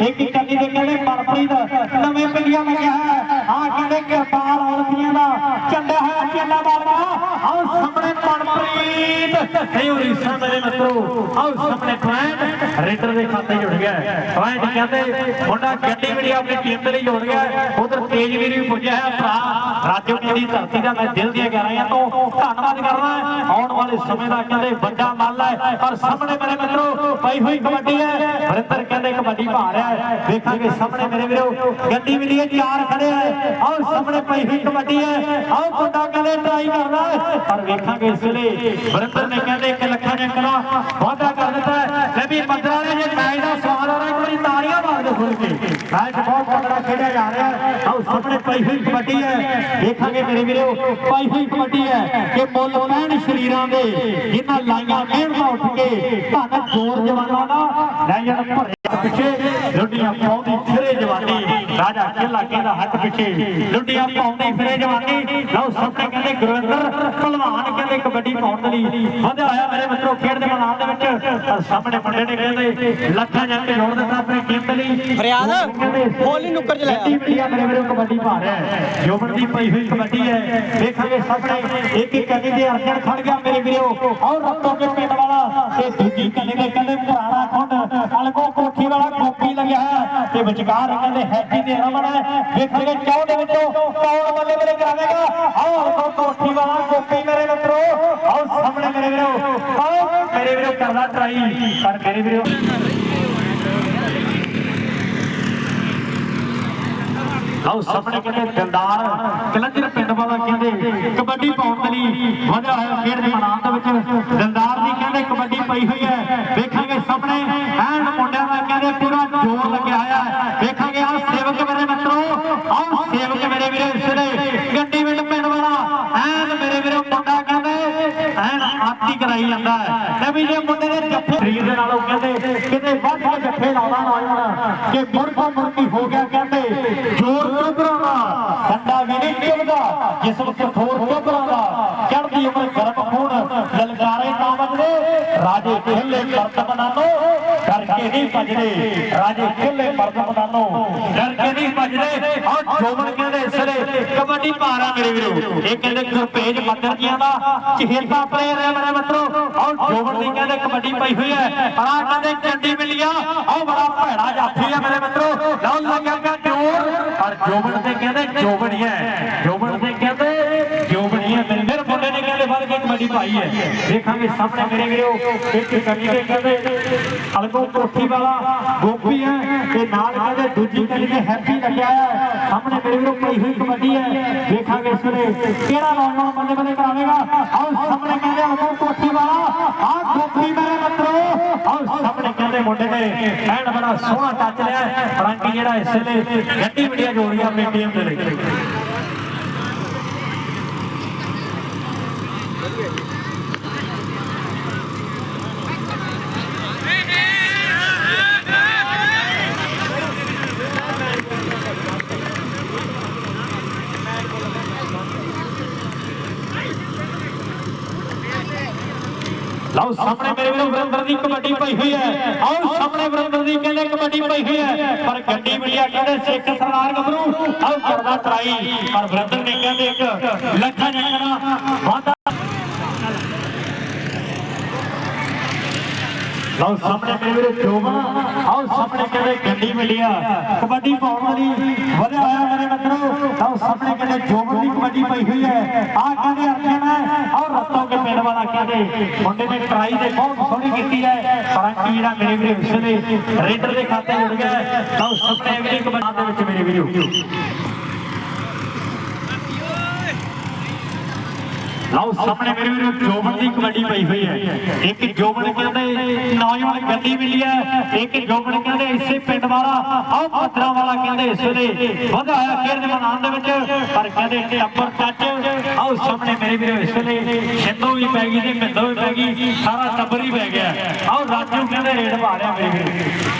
ਇੱਕ ਇੱਕ ਕੰਨੀ ਦੇ ਕਹਿੰਦੇ ਮਨਪ੍ਰੀਤ ਨਵੇਂ ਪਿੰਡੀਆਂ ਲੱਗਿਆ ਹੈ। ਆਹ ਕਹਿੰਦੇ ਕਿਰਪਾਲ ਔਲਖੀਆਂ ਦਾ ਝੰਡਾ ਹੈ, ਚੇਲਾ ਵਾਲਾ ਆਓ ਸਾਹਮਣੇ ਮਨਪ੍ਰੀਤ ਨਹੀਂ ਉਰੀਸਾ ਮੇਰੇ ਮਿੱਤਰੋ। ਆਓ ਸਾਹਮਣੇ ਪੁਆਇੰਟ ਰੇਡਰ ਦੇ ਖਾਤੇ ਜੁੜ ਗਿਆ ਹਾਂ। ਜੀ ਕਹਿੰਦੇ ਮੁੰਡਾ ਗੱਡੀ ਵੀ ਆਪਣੀ ਟੀਮ ਦੇ ਲਈ ਜੁੜ ਗਿਆ ਉਧਰ ਤੇਜਵੀਰ ਵੀ ਪੁੱਜਿਆ ਹੈ। ਭਰਾ ਰਾਜੂ ਦੀ ਧਰਤੀ ਦਾ ਮੈਂ ਦਿਲ ਦੀਆਂ ਗਹਿਰਾਈਆਂ ਤੋਂ ਧੰਨਵਾਦ ਕਰਦਾ ਆਉਣ ਵਾਲੇ ਸਮੇਂ ਦਾ ਕਹਿੰਦੇ ਵੱਡਾ ਮੱਲ ਹੈ। ਔਰ ਸਾਹਮਣੇ ਮੇਰੇ ਮਿੱਤਰੋ ਪਈ ਹੋਈ ਕਬੱਡੀ ਹੈ। ਵਰਿੰਦਰ ਕਹਿੰਦੇ ਕਬੱਡੀ ਭਾ ਹੈ। ਦੇਖਾਂਗੇ ਸਾਹਮਣੇ ਮੇਰੇ ਵੀਰੋ, ਗੱਡੀ ਵੀ ਲਈ ਚਾਰ ਖੜੇ ਹੈ। ਆਓ ਸਾਹਮਣੇ ਪਈ ਹੋਈ ਕਬੱਡੀ ਹੈ। ਆਓ ਮੁੰਡਾ ਕਹਿੰਦੇ ਟਰਾਈ ਕਰਦਾ ਪਰ ਵੇਖਾਂਗੇ ਇਸ ਵੇਲੇ ਵਰਿੰਦਰ ਨੇ ਕਹਿੰਦੇ 1 ਲੱਖਾਂ ਦੇ ਅੰਕੜਾ ਵਾਅਦਾ ਕਰ ਦਿੱਤਾ ਹੈ ਵਾਲੇ ਜੇ ਮੈਚ ਦਾ ਸਵਾਦ ਆ ਰਿਹਾ, ਇੱਕ ਵਾਰੀ ਤਾੜੀਆਂ ਮਾਰ ਕੇ ਖੁੱਲ ਕੇ। ਮੈਚ ਬਹੁਤ ਤਕੜਾ ਖੇਡਿਆ ਜਾ ਰਿਹਾ। ਹੈ ਆਓ, ਸਾਹਮਣੇ ਪਈ ਹੋਈ ਕਬੱਡੀ ਹੈ। ਦੇਖਾਂਗੇ ਮੇਰੇ ਵੀਰੋ, ਪਾਈ ਹੋਈ ਕਬੱਡੀ ਹੈ ਕਿ ਮੁੱਲ ਪੈਣ ਸ਼ਰੀਰਾਂ ਦੇ ਜਿਨ੍ਹਾਂ ਲਾਈਆਂ ਮਿਹਨਤਾਂ ਉੱਠ ਕੇ, ਧੰਨ ਜੋਰ ਜਵਾਨਾਂ ਦਾ। ਲੈ ਜਾਣ ਪਿੱਛੇ ਲੁੱਡੀਆਂ ਪਾਉਂਦੀ ਫਿਰੇ ਜਵਾਨੀ। ਰਾਜਾ ਕਿਲਾ ਕਹਿੰਦਾ ਹੱਥ ਪਿੱਛੇ। ਲੁੱਡੀਆਂ ਪਾਉਂਦੀ ਫਿਰੇ ਜਵਾਨੀ। ਲਓ ਸਾਹਮਣੇ ਕਹਿੰਦੇ ਗੁਰਵਿੰਦਰ ਭਲਵਾਨ ਕਹਿੰਦੇ ਕਬੱਡੀ ਪਾਉਣ ਦੇ ਲਈ। ਵਧਿਆ ਹੋਇਆ ਮੇਰੇ ਮਿੱਤਰੋ ਖੇਡ ਦੇ ਮੈਦਾਨ ਦੇ ਵਿੱਚ। ਪਰ ਸਾਹਮਣੇ ਮੁੰਡੇ ਨੇ ਕਹਿੰਦੇ ਲੱਖਾਂ ਜੱਟ ਜੋੜ ਦਿੱਤਾ ਆਪਣੀ ਟੀਮ ਲਈ। ਫਰਿਆਦ, ਬੋਲ ਨੁੱਕਰ ਚ ਲਾਇਆ। ਵਧੀਆ ਮੇਰੇ ਵੀਰੋ ਕਬੱਡੀ ਪਾ ਰਿਹਾ ਹੈ। ਜੋਬਨ ਦੀ ਪਈ ਹੋਈ ਕਬੱਡੀ ਹੈ। ਦੇਖਾਂਗੇ ਸਾਹਮਣੇ ਇੱਕ ਇੱਕ ਕਲੀ ਦੇ ਅਰਜਨ ਖੜ ਗਿਆ ਮੇਰੇ ਵੀਰੋ। ਔਰ ਰੱਤੋਂ ਕੇ ਪਿੰਡ ਵਾਲਾ ਤੇ ਦੂਜੀ ਕਲੀ ਦੇ ਕਹਿੰਦੇ ਪੁਰਾਣਾ ਕੋਠੀ ਵਾਲਾ ਗੋਪੀ ਲੱਗਿਆ ਹੈ ਤੇ ਵਿਚਕਾਰ ਕਹਿੰਦੇ ਹੈਪੀ ਦੇ ਰਮਨ ਹੈ। ਦੇਖਾਂਗੇ ਚੌਂ ਦੇ ਵਿੱਚੋਂ ਕੌਣ ਬੱਲੇ ਬੱਲੇ ਕਰਾਵੇਗਾ ਆਓ ਅਲਗੋ ਕੋਠੀ ਵਾਲਾ ਗੋਪੀ ਮੇਰੇ ਮਿੱਤਰੋ? ਆਓ ਸਾਹਮਣੇ ਮੇਰੇ ਵੀਰੋ ਆਓ ਮੇਰੇ ਵੀਰੋ ਕਰਦਾ ਟਰਾਈ, ਪਰ ਮੇਰੇ ਵੀਰੋ ਆਓ ਸਾਹਮਣੇ ਕਹਿੰਦੇ ਦਿਲਦਾਰ, ਕਲੰਜਰ ਪਿੰਡ ਵਾਲਾ ਕਹਿੰਦੇ ਕਬੱਡੀ ਪਾਉਣ ਦੇ ਲਈ ਵਧਿਆ ਹੋਇਆ ਖੇਡ ਦੇ ਮੈਦਾਨ ਦੇ ਵਿੱਚ ਦਿਲਦਾਰ ਦੀ ਕਹਿੰਦੇ ਕਬੱਡੀ ਪਈ ਹੋਈ ਹੈ। ਵੇਖਾਂਗੇ ਸਾਹਮਣੇ, ਐਨ ਮੁੰਡਿਆਂ ਜੋਰ ਲੱਗਿਆ ਹੋਇਆ ਹੈ। ਵੇਖਾਂਗੇ ਆ ਸੇਵਕ ਮੇਰੇ ਮਿੱਤਰੋ ਆਓ ਸੇਵਕ ਮੇਰੇ ਵੀਰੇ ਇਸ ਗੱਡੀ ਪਿੰਡ ਪਿੰਡ ਵਾਲਾ, ਐਨ ਮੇਰੇ ਵੀਰੋ ਮੁੰਡਾ ਕਹਿੰਦੇ ਐਨ ਆਤੀ ਕਰਾਈ ਜਾਂਦਾ ਹੈ। ਤੇ ਵੀ ਜੇ ਮੁੰਡੇ ਦੇ ਜੱਫੇ ਸਰੀਰ ਦੇ ਨਾਲੋਂ ਕਹਿੰਦੇ, ਕਿਤੇ ਵੱਧ ਕੇ ਜੱਫੇ ਲਾਉਣਾ ਨੌਜਵਾਨ ਕਿ ਮੁਰਗਾ ਮੁਰਗੀ ਹੋ ਗਿਆ ਕਹਿੰਦੇ, ਜੋਰ ਚੋਬਰਾਂ ਦਾ ਡੰਡਾ ਵੀ ਨਹੀਂ ਚੁੱਭਦਾ ਜਿਸਮ ਕਠੋਰ ਚੋਬਰਾਂ ਦਾ ਉਮਰ ਗਰਮ ਖੂਨ ਲਲਕਾਰੇ ਰਾਜੇ ਖੇਲੇ ਮਰਦ ਬਨਾਨੋ ਡਰ ਕੇ ਨਹੀਂ ਭਜਦੇ। ਰਾਜੇ ਖੇਲੇ ਮਰਦ ਬਨਾਨੋ। ਡਰ ਕੇ ਨਹੀਂ ਭਜਦੇ। ਔਰ ਜੋਬਨ ਕਹਿੰਦੇ ਇਸ ਕਬੱਡੀ ਪਾਰਾ ਮੇਰੇ ਵੀਰੋ। ਇਹ ਕਹਿੰਦੇ ਗੁਰਪੇਜ ਬੱਦਰ ਜੀਆਂ ਦਾ ਚਹੇਤਾ ਪਲੇਅਰ ਹੈ ਮੇਰੇ ਮਿੱਤਰੋ। ਔਰ ਜੋਬਨ ਦੀ ਕਹਿੰਦੇ ਕਬੱਡੀ ਪਈ ਹੋਈ ਹੈ। ਪਰ ਆ ਕਹਿੰਦੇ ਚੰਡੀ ਮਿਲੀਆ ਉਹ ਬੜਾ ਭੈੜਾ ਜਾਫੀ ਹੈ ਮੇਰੇ ਮਿੱਤਰੋ। ਲਓ ਲੱਗਿਆ ਜੋਰ ਪਰ ਜੋਬਨ ਤੇ ਕਹਿੰਦੇ ਜੋਬਨ ਹੈ। ਜੋਬਨ ਤੇ ਕਹਿੰਦੇ ਜੋਬਨ ਹੈ ਮੇਰੇ ਮੇਰੇ ਮੁੰਡੇ ਨੇ, ਕਹਿੰਦੇ ਵੱਧ ਕੇ ਕਬੱਡੀ ਪਾਈ ਹੈ। ਦੇਖਾਂਗੇ, ਸਾਹਮਣੇ ਮੇਰੇ ਵੀਰੋ, ਇੱਕ ਕਮੀ ਦੇ ਕਹਿੰਦੇ ਅਲਗੋ ਕੋਠੀ ਵਾਲਾ ਗੋਪੀ ਹੈ, ਤੇ ਨਾਲ ਕਹਿੰਦੇ ਦੂਜੀ ਕਲੀ ਦੇ ਹੈਪੀ ਲੱਗਿਆ ਹੈ। ਸਾਹਮਣੇ ਮੇਰੇ ਵੀਰੋ ਪਈ ਹੋਈ ਕਬੱਡੀ ਹੈ। ਦੇਖਾਂਗੇ ਇਸ ਵੇਲੇ ਕਿਹੜਾ ਨੌਜਵਾਨ ਬੱਲੇ ਬੱਲੇ ਕਰਾਵੇਗਾ। ਆਓ ਸਾਹਮਣੇ ਕਹਿੰਦੇ ਅਲਗੋ ਕੋਠੀ ਵਾਲਾ, ਆਹ ਗੋਪੀ ਮੇਰੇ ਮਿੱਤਰੋ। ਆਓ ਸਾਹਮਣੇ ਕਹਿੰਦੇ ਮੁੰਡੇ ਨੇ ਐਨ ਬੜਾ ਸੋਹਣਾ ਟੱਚ ਲਿਆ ਫਰਾਂਕੀ ਜਿਹੜਾ ਇਸ ਵੇਲੇ ਗੱਡੀ ਵੜੀਆ ਜੋੜੀਆਂ ਗਿਆ ਆਪਣੀ ਦੇ ਲਈ। ਲਓ, ਸਾਹਮਣੇ ਮੇਰੇ ਵੀਰੋ ਵਰਿੰਦਰ ਦੀ ਕਬੱਡੀ ਪਈ ਹੋਈ ਹੈ। ਆਓ, ਸਾਹਮਣੇ ਵਰਿੰਦਰ ਦੀ ਕਹਿੰਦੇ ਕਬੱਡੀ ਪਈ ਹੋਈ ਹੈ। ਪਰ ਗੱਡੀ ਮਿਲਿਆ ਕਹਿੰਦੇ ਸਿੱਖ ਸਰਦਾਰ ਗੱਭਰੂ। ਆਓ, ਕਰਦਾ ਟਰਾਈ। ਪਰ ਵਰਿੰਦਰ ਨੇ ਕਹਿੰਦੇ ਇੱਕ ਲੱਖਾਂ ਜੰਗਣਾ ਵਾਦਾ ਲਓ, ਸਾਹਮਣੇ ਮੇਰੇ ਵੀਰੋ ਜੋਬਨ। ਆਓ, ਸਾਹਮਣੇ ਕਹਿੰਦੇ ਗੱਡੀ ਮਿਲਿਆ ਕਬੱਡੀ ਪਾਉਣ ਵਾਲੀ ਵਧਿਆ ਹੋਇਆ ਮੇਰੇ ਮਿੱਤਰੋ। ਲਓ ਸਾਹਮਣੇ ਕਹਿੰਦੇ ਜੋਬਨ ਦੀ ਕਬੱਡੀ ਪਈ ਹੋਈ ਹੈ। ਆਹ ਕਹਿੰਦੇ ਅਰਜਨ ਪਿੰਡ ਵਾਲਾ ਕਹਿੰਦੇ, ਮੁੰਡੇ ਨੇ ਟਰਾਈ ਦੇ ਬਹੁਤ ਸੋਹਣੀ ਕੀਤੀ ਹੈ ਪਰੰਕੀ ਜਿਹੜਾ ਮੇਰੇ ਵੀਰੋ, ਇਸ ਦੇ ਰੇਡਰ ਦੇ ਖਾਤੇ ਜੁੜ ਗਿਆ ਹੈ। ਲਓ ਸਾਹਮਣੇ ਅਗਲੀ ਕਬੱਡੀ ਦੇ ਵਿੱਚ ਮੇਰੇ ਵੀਰੋ ਲਓ, ਸਾਹਮਣੇ ਮੇਰੇ ਵੀਰੋ, ਜੋਬਨ ਦੀ ਕਬੱਡੀ ਪਈ ਹੋਈ ਹੈ। ਇੱਕ ਜੋਬਨ ਕਹਿੰਦੇ, ਨੌਜਵਾਨ ਗੱਡੀ ਮਿਲੀ ਹੈ। ਇੱਕ ਜੋਬਨ ਕਹਿੰਦੇ, ਇਸੇ ਪਿੰਡ ਵਾਲਾ, ਆਹ ਪੱਥਰਾਂ ਵਾਲਾ ਕਹਿੰਦੇ, ਇਸ ਵੇਲੇ ਵਧਿਆ ਖੇਡ ਦੇ ਮੈਦਾਨ ਦੇ ਵਿੱਚ। ਪਰ ਕਹਿੰਦੇ ਟੱਪਰ ਟੱਚ ਆਓ ਸਾਹਮਣੇ ਮੇਰੇ ਵੀਰੋ, ਇਸ ਵੇਲੇ ਸਿੰਧੂ ਵੀ ਪੈ ਗਈ ਤੇ ਮਿੰਦੋ ਵੀ ਪੈ ਗਈ। ਸਾਰਾ ਟੱਬਰ ਹੀ ਪੈ ਗਿਆ। ਆਓ ਰਾਜੂ ਕਹਿੰਦੇ, ਰੇਡ ਪਾ ਰਿਹਾ ਮੇਰੇ ਵੀਰੋ।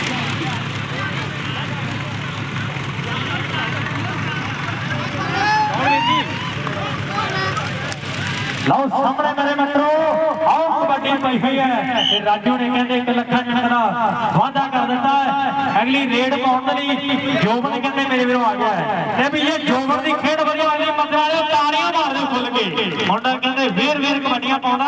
ਲਓ ਸਾਹਮਣੇ ਮੇਰੇ ਮਿੱਤਰੋ ਆਓ ਕਬੱਡੀ ਪਈ ਹੋਈ ਹੈ। ਤੇ ਰਾਜੂ ਨੇ ਕਹਿੰਦੇ 1 ਲੱਖਾਂ ਜਣਕ ਦਾ ਵਾਅਦਾ ਕਰ ਦਿੱਤਾ ਹੈ। ਅਗਲੀ ਰੇਡ ਪਾਉਣ ਦੇ ਲਈ ਜੋਬਨ ਕਹਿੰਦੇ ਮੇਰੇ ਵੀਰੋ ਆ ਗਿਆ ਹੈ। ਤੇ ਵੀ ਇਹ ਜੋਬਨ ਦੀ ਖੇਡ ਵਧੀਆ ਅਗਲੀ ਮੰਦਰ ਵਾਲੇ ਤਾੜੀਆਂ ਮਾਰਦੇ ਖੁੱਲ ਕੇ। ਮੁੰਡਾ ਕਹਿੰਦੇ, ਵੇਰ ਵੇਰ, ਕਬੱਡੀਆਂ ਪਾਉਂਦਾ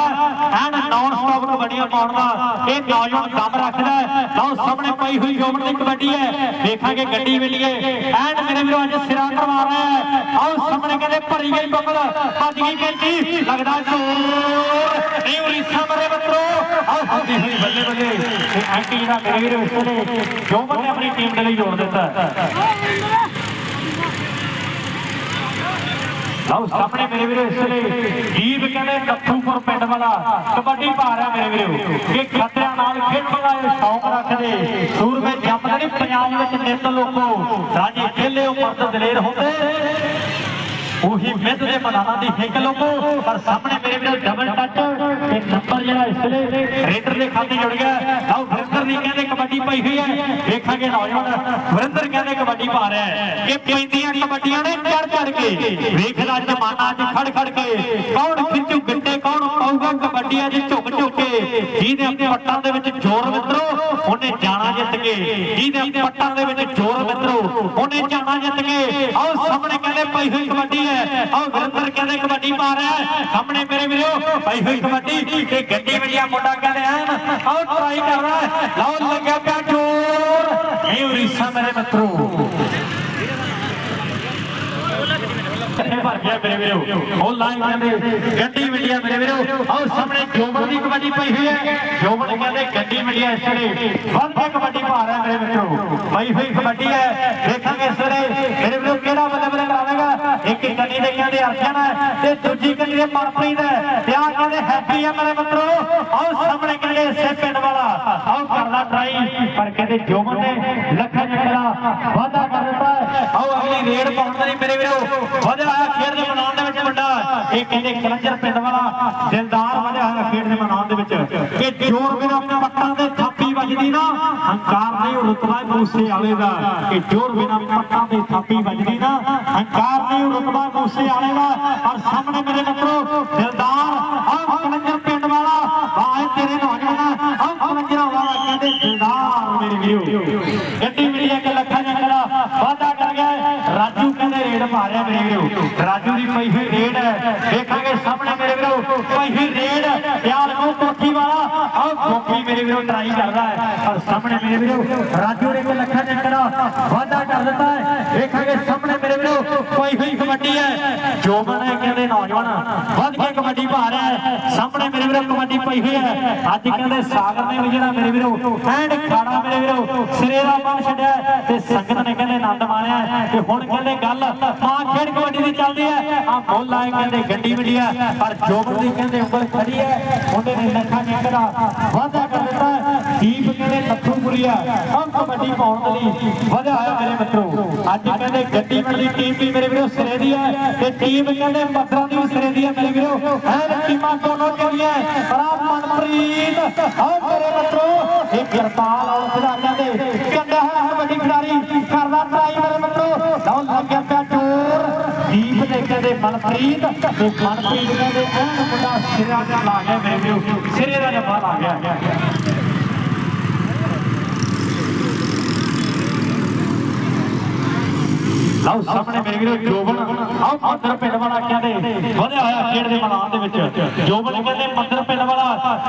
ਐਨ ਨਾਨ ਸਟਾਪ ਕਬੱਡੀਆਂ ਪਾਉਣ ਇਹ ਨੌਜਵਾਨ ਦਮ ਰੱਖਦਾ ਲਓ, ਸਾਹਮਣੇ ਪਈ ਹੋਈ ਜੋਬਨ ਦੀ ਕਬੱਡੀ ਹੈ। ਵੇਖਾਂਗੇ ਗੱਡੀ ਵੇਲੀਏ ਐਨ ਮੇਰੇ ਵੀਰੋ, ਅੱਜ ਸਿਰਾ ਕਰਵਾ ਰਿਹਾ ਹੈ। ਆਓ ਸਾਹਮਣੇ ਕਹਿੰਦੇ, ਭਰੀ ਗਈ ਬੱਬਲ। ਭੱਜ ਗਈ ਕੈਂਚੀ। ਲੱਗਦਾ ਜ਼ੋਰ। ਨਹੀਂ, ਉਰੀਸਾ ਮਰੇ ਬੱਤਰੋ ਆਓ ਹੁੰਦੀ ਹੋਈ ਬੱਲੇ ਬੱਲੇ। ਤੇ ਐਂਟੀ ਜਿਹੜਾ ਮੇਰੇ ਵੀਰੋ, ਇਸ ਵੇਲੇ ਜੋਬਨ ਨੇ ਆਪਣੀ ਟੀਮ ਦੇ ਲਈ ਜੋੜ ਦਿੱਤਾ। ਲਓ ਸਾਹਮਣੇ ਮੇਰੇ ਵੀਰੋ ਇਸ ਵੇਲੇ ਜੀਬ ਕਹਿੰਦੇ ਨੱਥੂਪੁਰ ਪਿੰਡ ਵਾਲਾ, ਕਬੱਡੀ ਭਾਰ ਹੈ ਮੇਰੇ ਵੀਰੋ। ਇਹ ਖਤਰਿਆਂ ਨਾਲ ਖੇਡਣ ਦਾ ਇਹ ਸ਼ੌਕ ਰੱਖਦੇ। ਸੂਰਮੇ ਜੰਮਦੇ ਨਹੀਂ ਪੰਜਾਬ ਵਿੱਚ ਨਿੱਤ ਲੋਕੋ। ਰਾਜੇ ਖੇਲੇ ਉਪਰ ਮਰਦ ਦਲੇਰ ਹੁੰਦੇ। ਉਹੀ ਮਿੱਧ ਦੇ ਮੈਦਾਨਾਂ ਦੀ ਹਿੱਕ ਲੋਕੋ, ਪਰ ਸਾਹਮਣੇ ਮੇਰੇ ਵੀਰੋ ਡਬਲ ਟੱਚ ਤੇ ਨੰਬਰ ਜਿਹੜਾ ਇਸ ਵੇਲੇ ਰੇਡਰ ਦੇ ਖਾਤੇ ਜੁੜ ਗਿਆ। ਲਓ, ਵਰਿੰਦਰ ਦੀ ਕਹਿੰਦੇ ਕਬੱਡੀ ਪਈ ਹੋਈ ਹੈ। ਵੇਖਾਂਗੇ ਨੌਜਵਾਨ ਵਰਿੰਦਰ ਕਹਿੰਦੇ ਕਬੱਡੀ ਪਾ ਰਿਹਾ ਹੈ। ਇਹ ਪੈਂਦੀਆਂ ਕਬੱਡੀਆਂ ਨੇ ਚੜ ਚੜ ਕੇ। ਵੇਖ ਲੈ ਜਮਾਨਾ ਅੱਜ ਖੜ ਖੜ ਕੇ। ਕੌਣ ਖਿੱਚੂ ਗਿੱਟੇ, ਕੌਣ ਪਾਊਗਾ ਕਬੱਡੀ ਅੱਜ ਝੁਕ ਝੁਕ ਕੇ। ਜਿਹਦੇ ਪੱਟਾਂ ਦੇ ਵਿੱਚ ਜ਼ੋਰ ਮਿੱਤਰੋ, ਉਹਨੇ ਜਾਣਾ ਜਿੱਤ ਕੇ। ਜਿਹਦੇ ਪੱਟਾਂ ਦੇ ਵਿੱਚ ਜ਼ੋਰ ਮਿੱਤਰੋ, ਉਹਨੇ ਜਾਣਾ ਜਿੱਤ ਕੇ। ਆਓ ਸਾਹਮਣੇ ਕਹਿੰਦੇ ਪਈ ਹੋਈ ਕਬੱਡੀ। ਹੈ ਆਓ ਵਰਿੰਦਰ ਕਹਿੰਦੇ ਕਬੱਡੀ ਪਾ ਰਿਹਾ ਸਾਹਮਣੇ ਮੇਰੇ ਵੀਰੋ, ਪਈ ਹੋਈ ਕਬੱਡੀ। ਤੇ ਗੱਡੀ ਵਜਿਆ ਮੁੰਡਾ ਕਹਿੰਦੇ ਐਨ ਆਓ ਟਰਾਈ ਕਰ ਰਿਹਾ ਹੈ। ਲਓ, ਲੱਗਿਆ ਪਿਆ ਜ਼ੋਰ ਇਹ ਉਰੀਸਾ ਮੇਰੇ ਮਿੱਤਰੋ। ਭਰ ਗਿਆ ਮੇਰੇ ਵੀਰੋ? ਉਹ ਲਾਈਨ ਕਹਿੰਦੇ, ਗੱਡੀ ਮਿਲਿਆ ਮੇਰੇ ਵੀਰੋ। ਆਓ ਸਾਹਮਣੇ ਜੋਬਨ ਦੀ ਕਬੱਡੀ ਪਈ ਹੋਈ ਹੈ। ਜੋਬਨ ਕਹਿੰਦੇ, ਗੱਡੀ ਮਿਲਿਆ ਇਸ ਵੇਲੇ। ਵੱਧ ਕਬੱਡੀ ਪਾ ਰਿਹਾ ਮੇਰੇ ਵੀਰੋ ਪਈ ਹੋਈ ਕਬੱਡੀ ਹੈ। ਦੇਖਾਂਗੇ ਇਸ ਵੇਲੇ ਮੇਰੇ ਵੀਰੋ ਕਿਹੜਾ ਬੱਲੇ ਬੱਲੇ ਕਰਾਵੇਗਾ ਇੱਕ ਕੰਨੀ ਦੇ ਕਹਿੰਦੇ ਅਰਜਨ ਤੇ ਦੂਜੀ ਕੰਨੀ ਦੇ ਮਨਪ੍ਰੀਤ ਤੇ ਆਹ ਕਹਿੰਦੇ ਹੈਪੀ ਹੈ ਮੇਰੇ ਮਿੱਤਰੋ। ਆਓ ਸਾਹਮਣੇ ਕਹਿੰਦੇ ਇਸੇ ਪਿੰਡ ਵਾਲਾ। ਆਓ ਕਰਦਾ ਟਰਾਈ ਪਰ ਕਹਿੰਦੇ ਜੋਬਨ ਨੇ ਲੱਖਾਂ ਚੱਕਰਾ ਵਾਧਾ ਕਰ ਦਿੱਤਾ ਹੈ। ਆਓ ਅਗਲੀ ਰੇਡ ਪਾਉਣ ਦੇ ਲਈ ਮੇਰੇ ਵੀਰੋ। ਵਧਿਆ ਹੋਇਆ ਖੇਡ ਦੇ ਮੈਦਾਨ ਦੇ ਵਿੱਚ ਮੁੰਡਾ ਇਹ ਕਹਿੰਦੇ ਕਲੰਜਰ ਪਿੰਡ ਵਾਲਾ ਦਿਲਦਾਰ ਵਧਿਆ ਹੋਇਆ ਖੇਡ ਦੇ ਮੈਦਾਨ ਦੇ ਵਿੱਚ। ਇਹ ਜੋਰ ਬਿਨਾ ਪੱਟਾਂ ਦੇ ਵੱਜਦੀ ਨਾ ਹੰਕਾਰ ਨਹੀਂ, ਉਹ ਮੂਸੇ ਵਾਲੇ ਦਾ। ਇਹ ਜੋਰ ਬਿਨਾ ਪੱਟਾਂ ਦੇ ਥਾਪੀ ਵੱਜਦੀ ਨਾ। ਹੰਕਾਰ ਨਹੀਂ, ਉਹ ਮੂਸੇ ਵਾਲੇ ਦਾ। ਔਰ ਸਾਹਮਣੇ ਮੇਰੇ ਮਿੱਤਰੋ, ਦਿਲਦਾਰ ਆਹ ਕਲੰਜਰ ਪਿੰਡ ਵਾਲਾ ਵਾਹ ਤੇਰੇ ਨੌਜਵਾਨ ਆਹ ਕਲੰਜਰਾਂ ਵਾਲਾ, ਕਹਿੰਦੇ, ਦਿਲਦਾਰ ਮੇਰੇ ਵੀਰੋ। ਗੱਡੀ ਮਿਲੀ ਇੱਕ ਲੱਖਾਂ ਜੰਗਲਾ ਵਾਦਾ ਕਰ ਗਿਆ। ਰਾਜੂ ਕਹਿੰਦੇ, ਰੇਡ ਮਾਰਿਆ ਮੇਰੇ ਵੀਰੋ। ਰਾਜੂ ਦੀ ਪਈ ਹੋਈ ਰੇਡ ਹੈ ਦੇਖਾਂਗੇ ਸਾਹਮਣੇ ਮੇਰੇ ਵੀਰੋ ਪਈ ਹੋਈ ਰੇਡ ਯਾਰ ਉਹ ਕੋਠੀ ਵਾਲਾ ਆਹ ਗੋਪੀ ਮੇਰੇ ਵੀਰੋ ਟਰਾਈ ਕਰਦਾ ਹੈ। ਔਰ ਸਾਹਮਣੇ ਮੇਰੇ ਵੀਰੋ ਰਾਜੂ ਨੇ ਇੱਕ ਲੱਖਾਂ ਜੰਗਲਾ ਵਾਧਾ ਕਰ ਦਿੱਤਾ ਹੈ। ਦੇਖਾਂਗੇ ਸਾਹਮਣੇ ਮੇਰੇ ਵੀਰੋ ਕੋਈ ਹੋਈ ਕਬੱਡੀ ਹੈ। ਜੋਬਨ ਹੈ ਕਹਿੰਦੇ ਨੌਜਵਾਨ। ਵੱਧ ਕੇ ਕਬੱਡੀ ਪਾ ਹੈ। ਸਾਹਮਣੇ ਮੇਰੇ ਵੀਰੋ ਕਬੱਡੀ ਪਈ ਹੋਈ ਹੈ। ਅੱਜ ਕਹਿੰਦੇ ਸਾਗਰ ਨੇ ਵੀ ਜਿਹੜਾ ਮੇਰੇ ਵੀਰੋ ਐਂਡ ਖਾੜਾ ਮੇਰੇ ਵੀਰੋ ਸਿਰੇ ਦਾ ਬੰਨ ਛੱਡਿਆ ਤੇ ਸੰਗਤ ਨੇ ਕਹਿੰਦੇ ਆਨੰਦ ਮਾਣਿਆ ਤੇ ਹੁਣ ਕਹਿੰਦੇ ਗੱਲ, ਮਾਂ ਖੇਡ ਕਬੱਡੀ ਦੀ ਚੱਲਦੀ ਹੈ। ਆ ਮੁੱਲ ਆਏ ਕਹਿੰਦੇ ਗੱਡੀ ਮਿਲਿਆ ਪਰ ਜੋਬਨ ਦੀ ਕਹਿੰਦੇ ਉਂਗਲ ਖੜੀ ਹੈ। ਮੁੰਡੇ ਨੇ ਲੱਖਾਂ ਨਿੰਗ ਵਾਅਦਾ ਕਰ ਦਿੱਤਾ ਦੀਪ ਕਹਿੰਦੇ ਲੱਖੂਪੁਰੀਆ ਹਮ ਕਬੱਡੀ ਪਾਉਣ ਦੇ ਲਈ ਵਧਿਆ ਮੇਰੇ ਮਿੱਤਰੋ। ਅੱਜ ਕਹਿੰਦੇ ਗੱਡੀ ਪਿੰਡ ਟੀਮ ਵੀ ਮੇਰੇ ਵੀਰੋ ਸਿਰੇ ਦੀ ਹੈ ਤੇ ਟੀਮ ਕਹਿੰਦੇ ਮੱਥਰਾ ਦੀ ਵੀ ਸਿਰੇ ਦੀ ਹੈ ਮੇਰੇ ਵੀਰੋ। ਐਨ ਟੀਮਾਂ ਦੋਨੋਂ ਚੱਲੀਆਂ ਪਰ ਆਹ ਮਨਪ੍ਰੀਤ, ਆਹ ਮੇਰੇ ਮਿੱਤਰੋ, ਇਹ ਕਿਰਪਾਲ ਔਰ ਖਿਡਾਰੀਆਂ ਦੇ। ਕੰਡਾ ਹੈ ਵੱਡੀ ਖਿਡਾਰੀ ਕਰਦਾ ਟਰਾਈ ਮੇਰੇ ਮਿੱਤਰੋ। ਲਓ ਲੱਗਿਆ ਪਿਆ ਜੋਰ। ਦੀਪ ਦੇ ਕਹਿੰਦੇ ਮਨਪ੍ਰੀਤ ਤੇ ਮਨਪ੍ਰੀਤ ਕਹਿੰਦੇ ਐਨ ਮੁੰਡਾ ਸਿਰੇ ਦਾ ਲਾ ਗਿਆ ਮੇਰੇ ਵੀਰੋ। ਸਿਰੇ ਦਾ ਜੱਫਾ ਲਾ ਗਿਆ। ਲਓ, ਸਾਹਮਣੇ ਮੇਰੇ ਵੀਰੋ ਜੋਬਨ। ਆਓ ਮੰਦਰ ਪਿੰਡ ਵਾਲਾ ਕਹਿੰਦੇ ਵਧਿਆ ਹੋਇਆ ਖੇਡ ਦੇ ਮੈਦਾਨ ਦੇ ਵਿੱਚ। ਜੋਬਨ ਕਹਿੰਦੇ ਮੰਦਰ ਪਿੰਡ ਵਾਲਾ,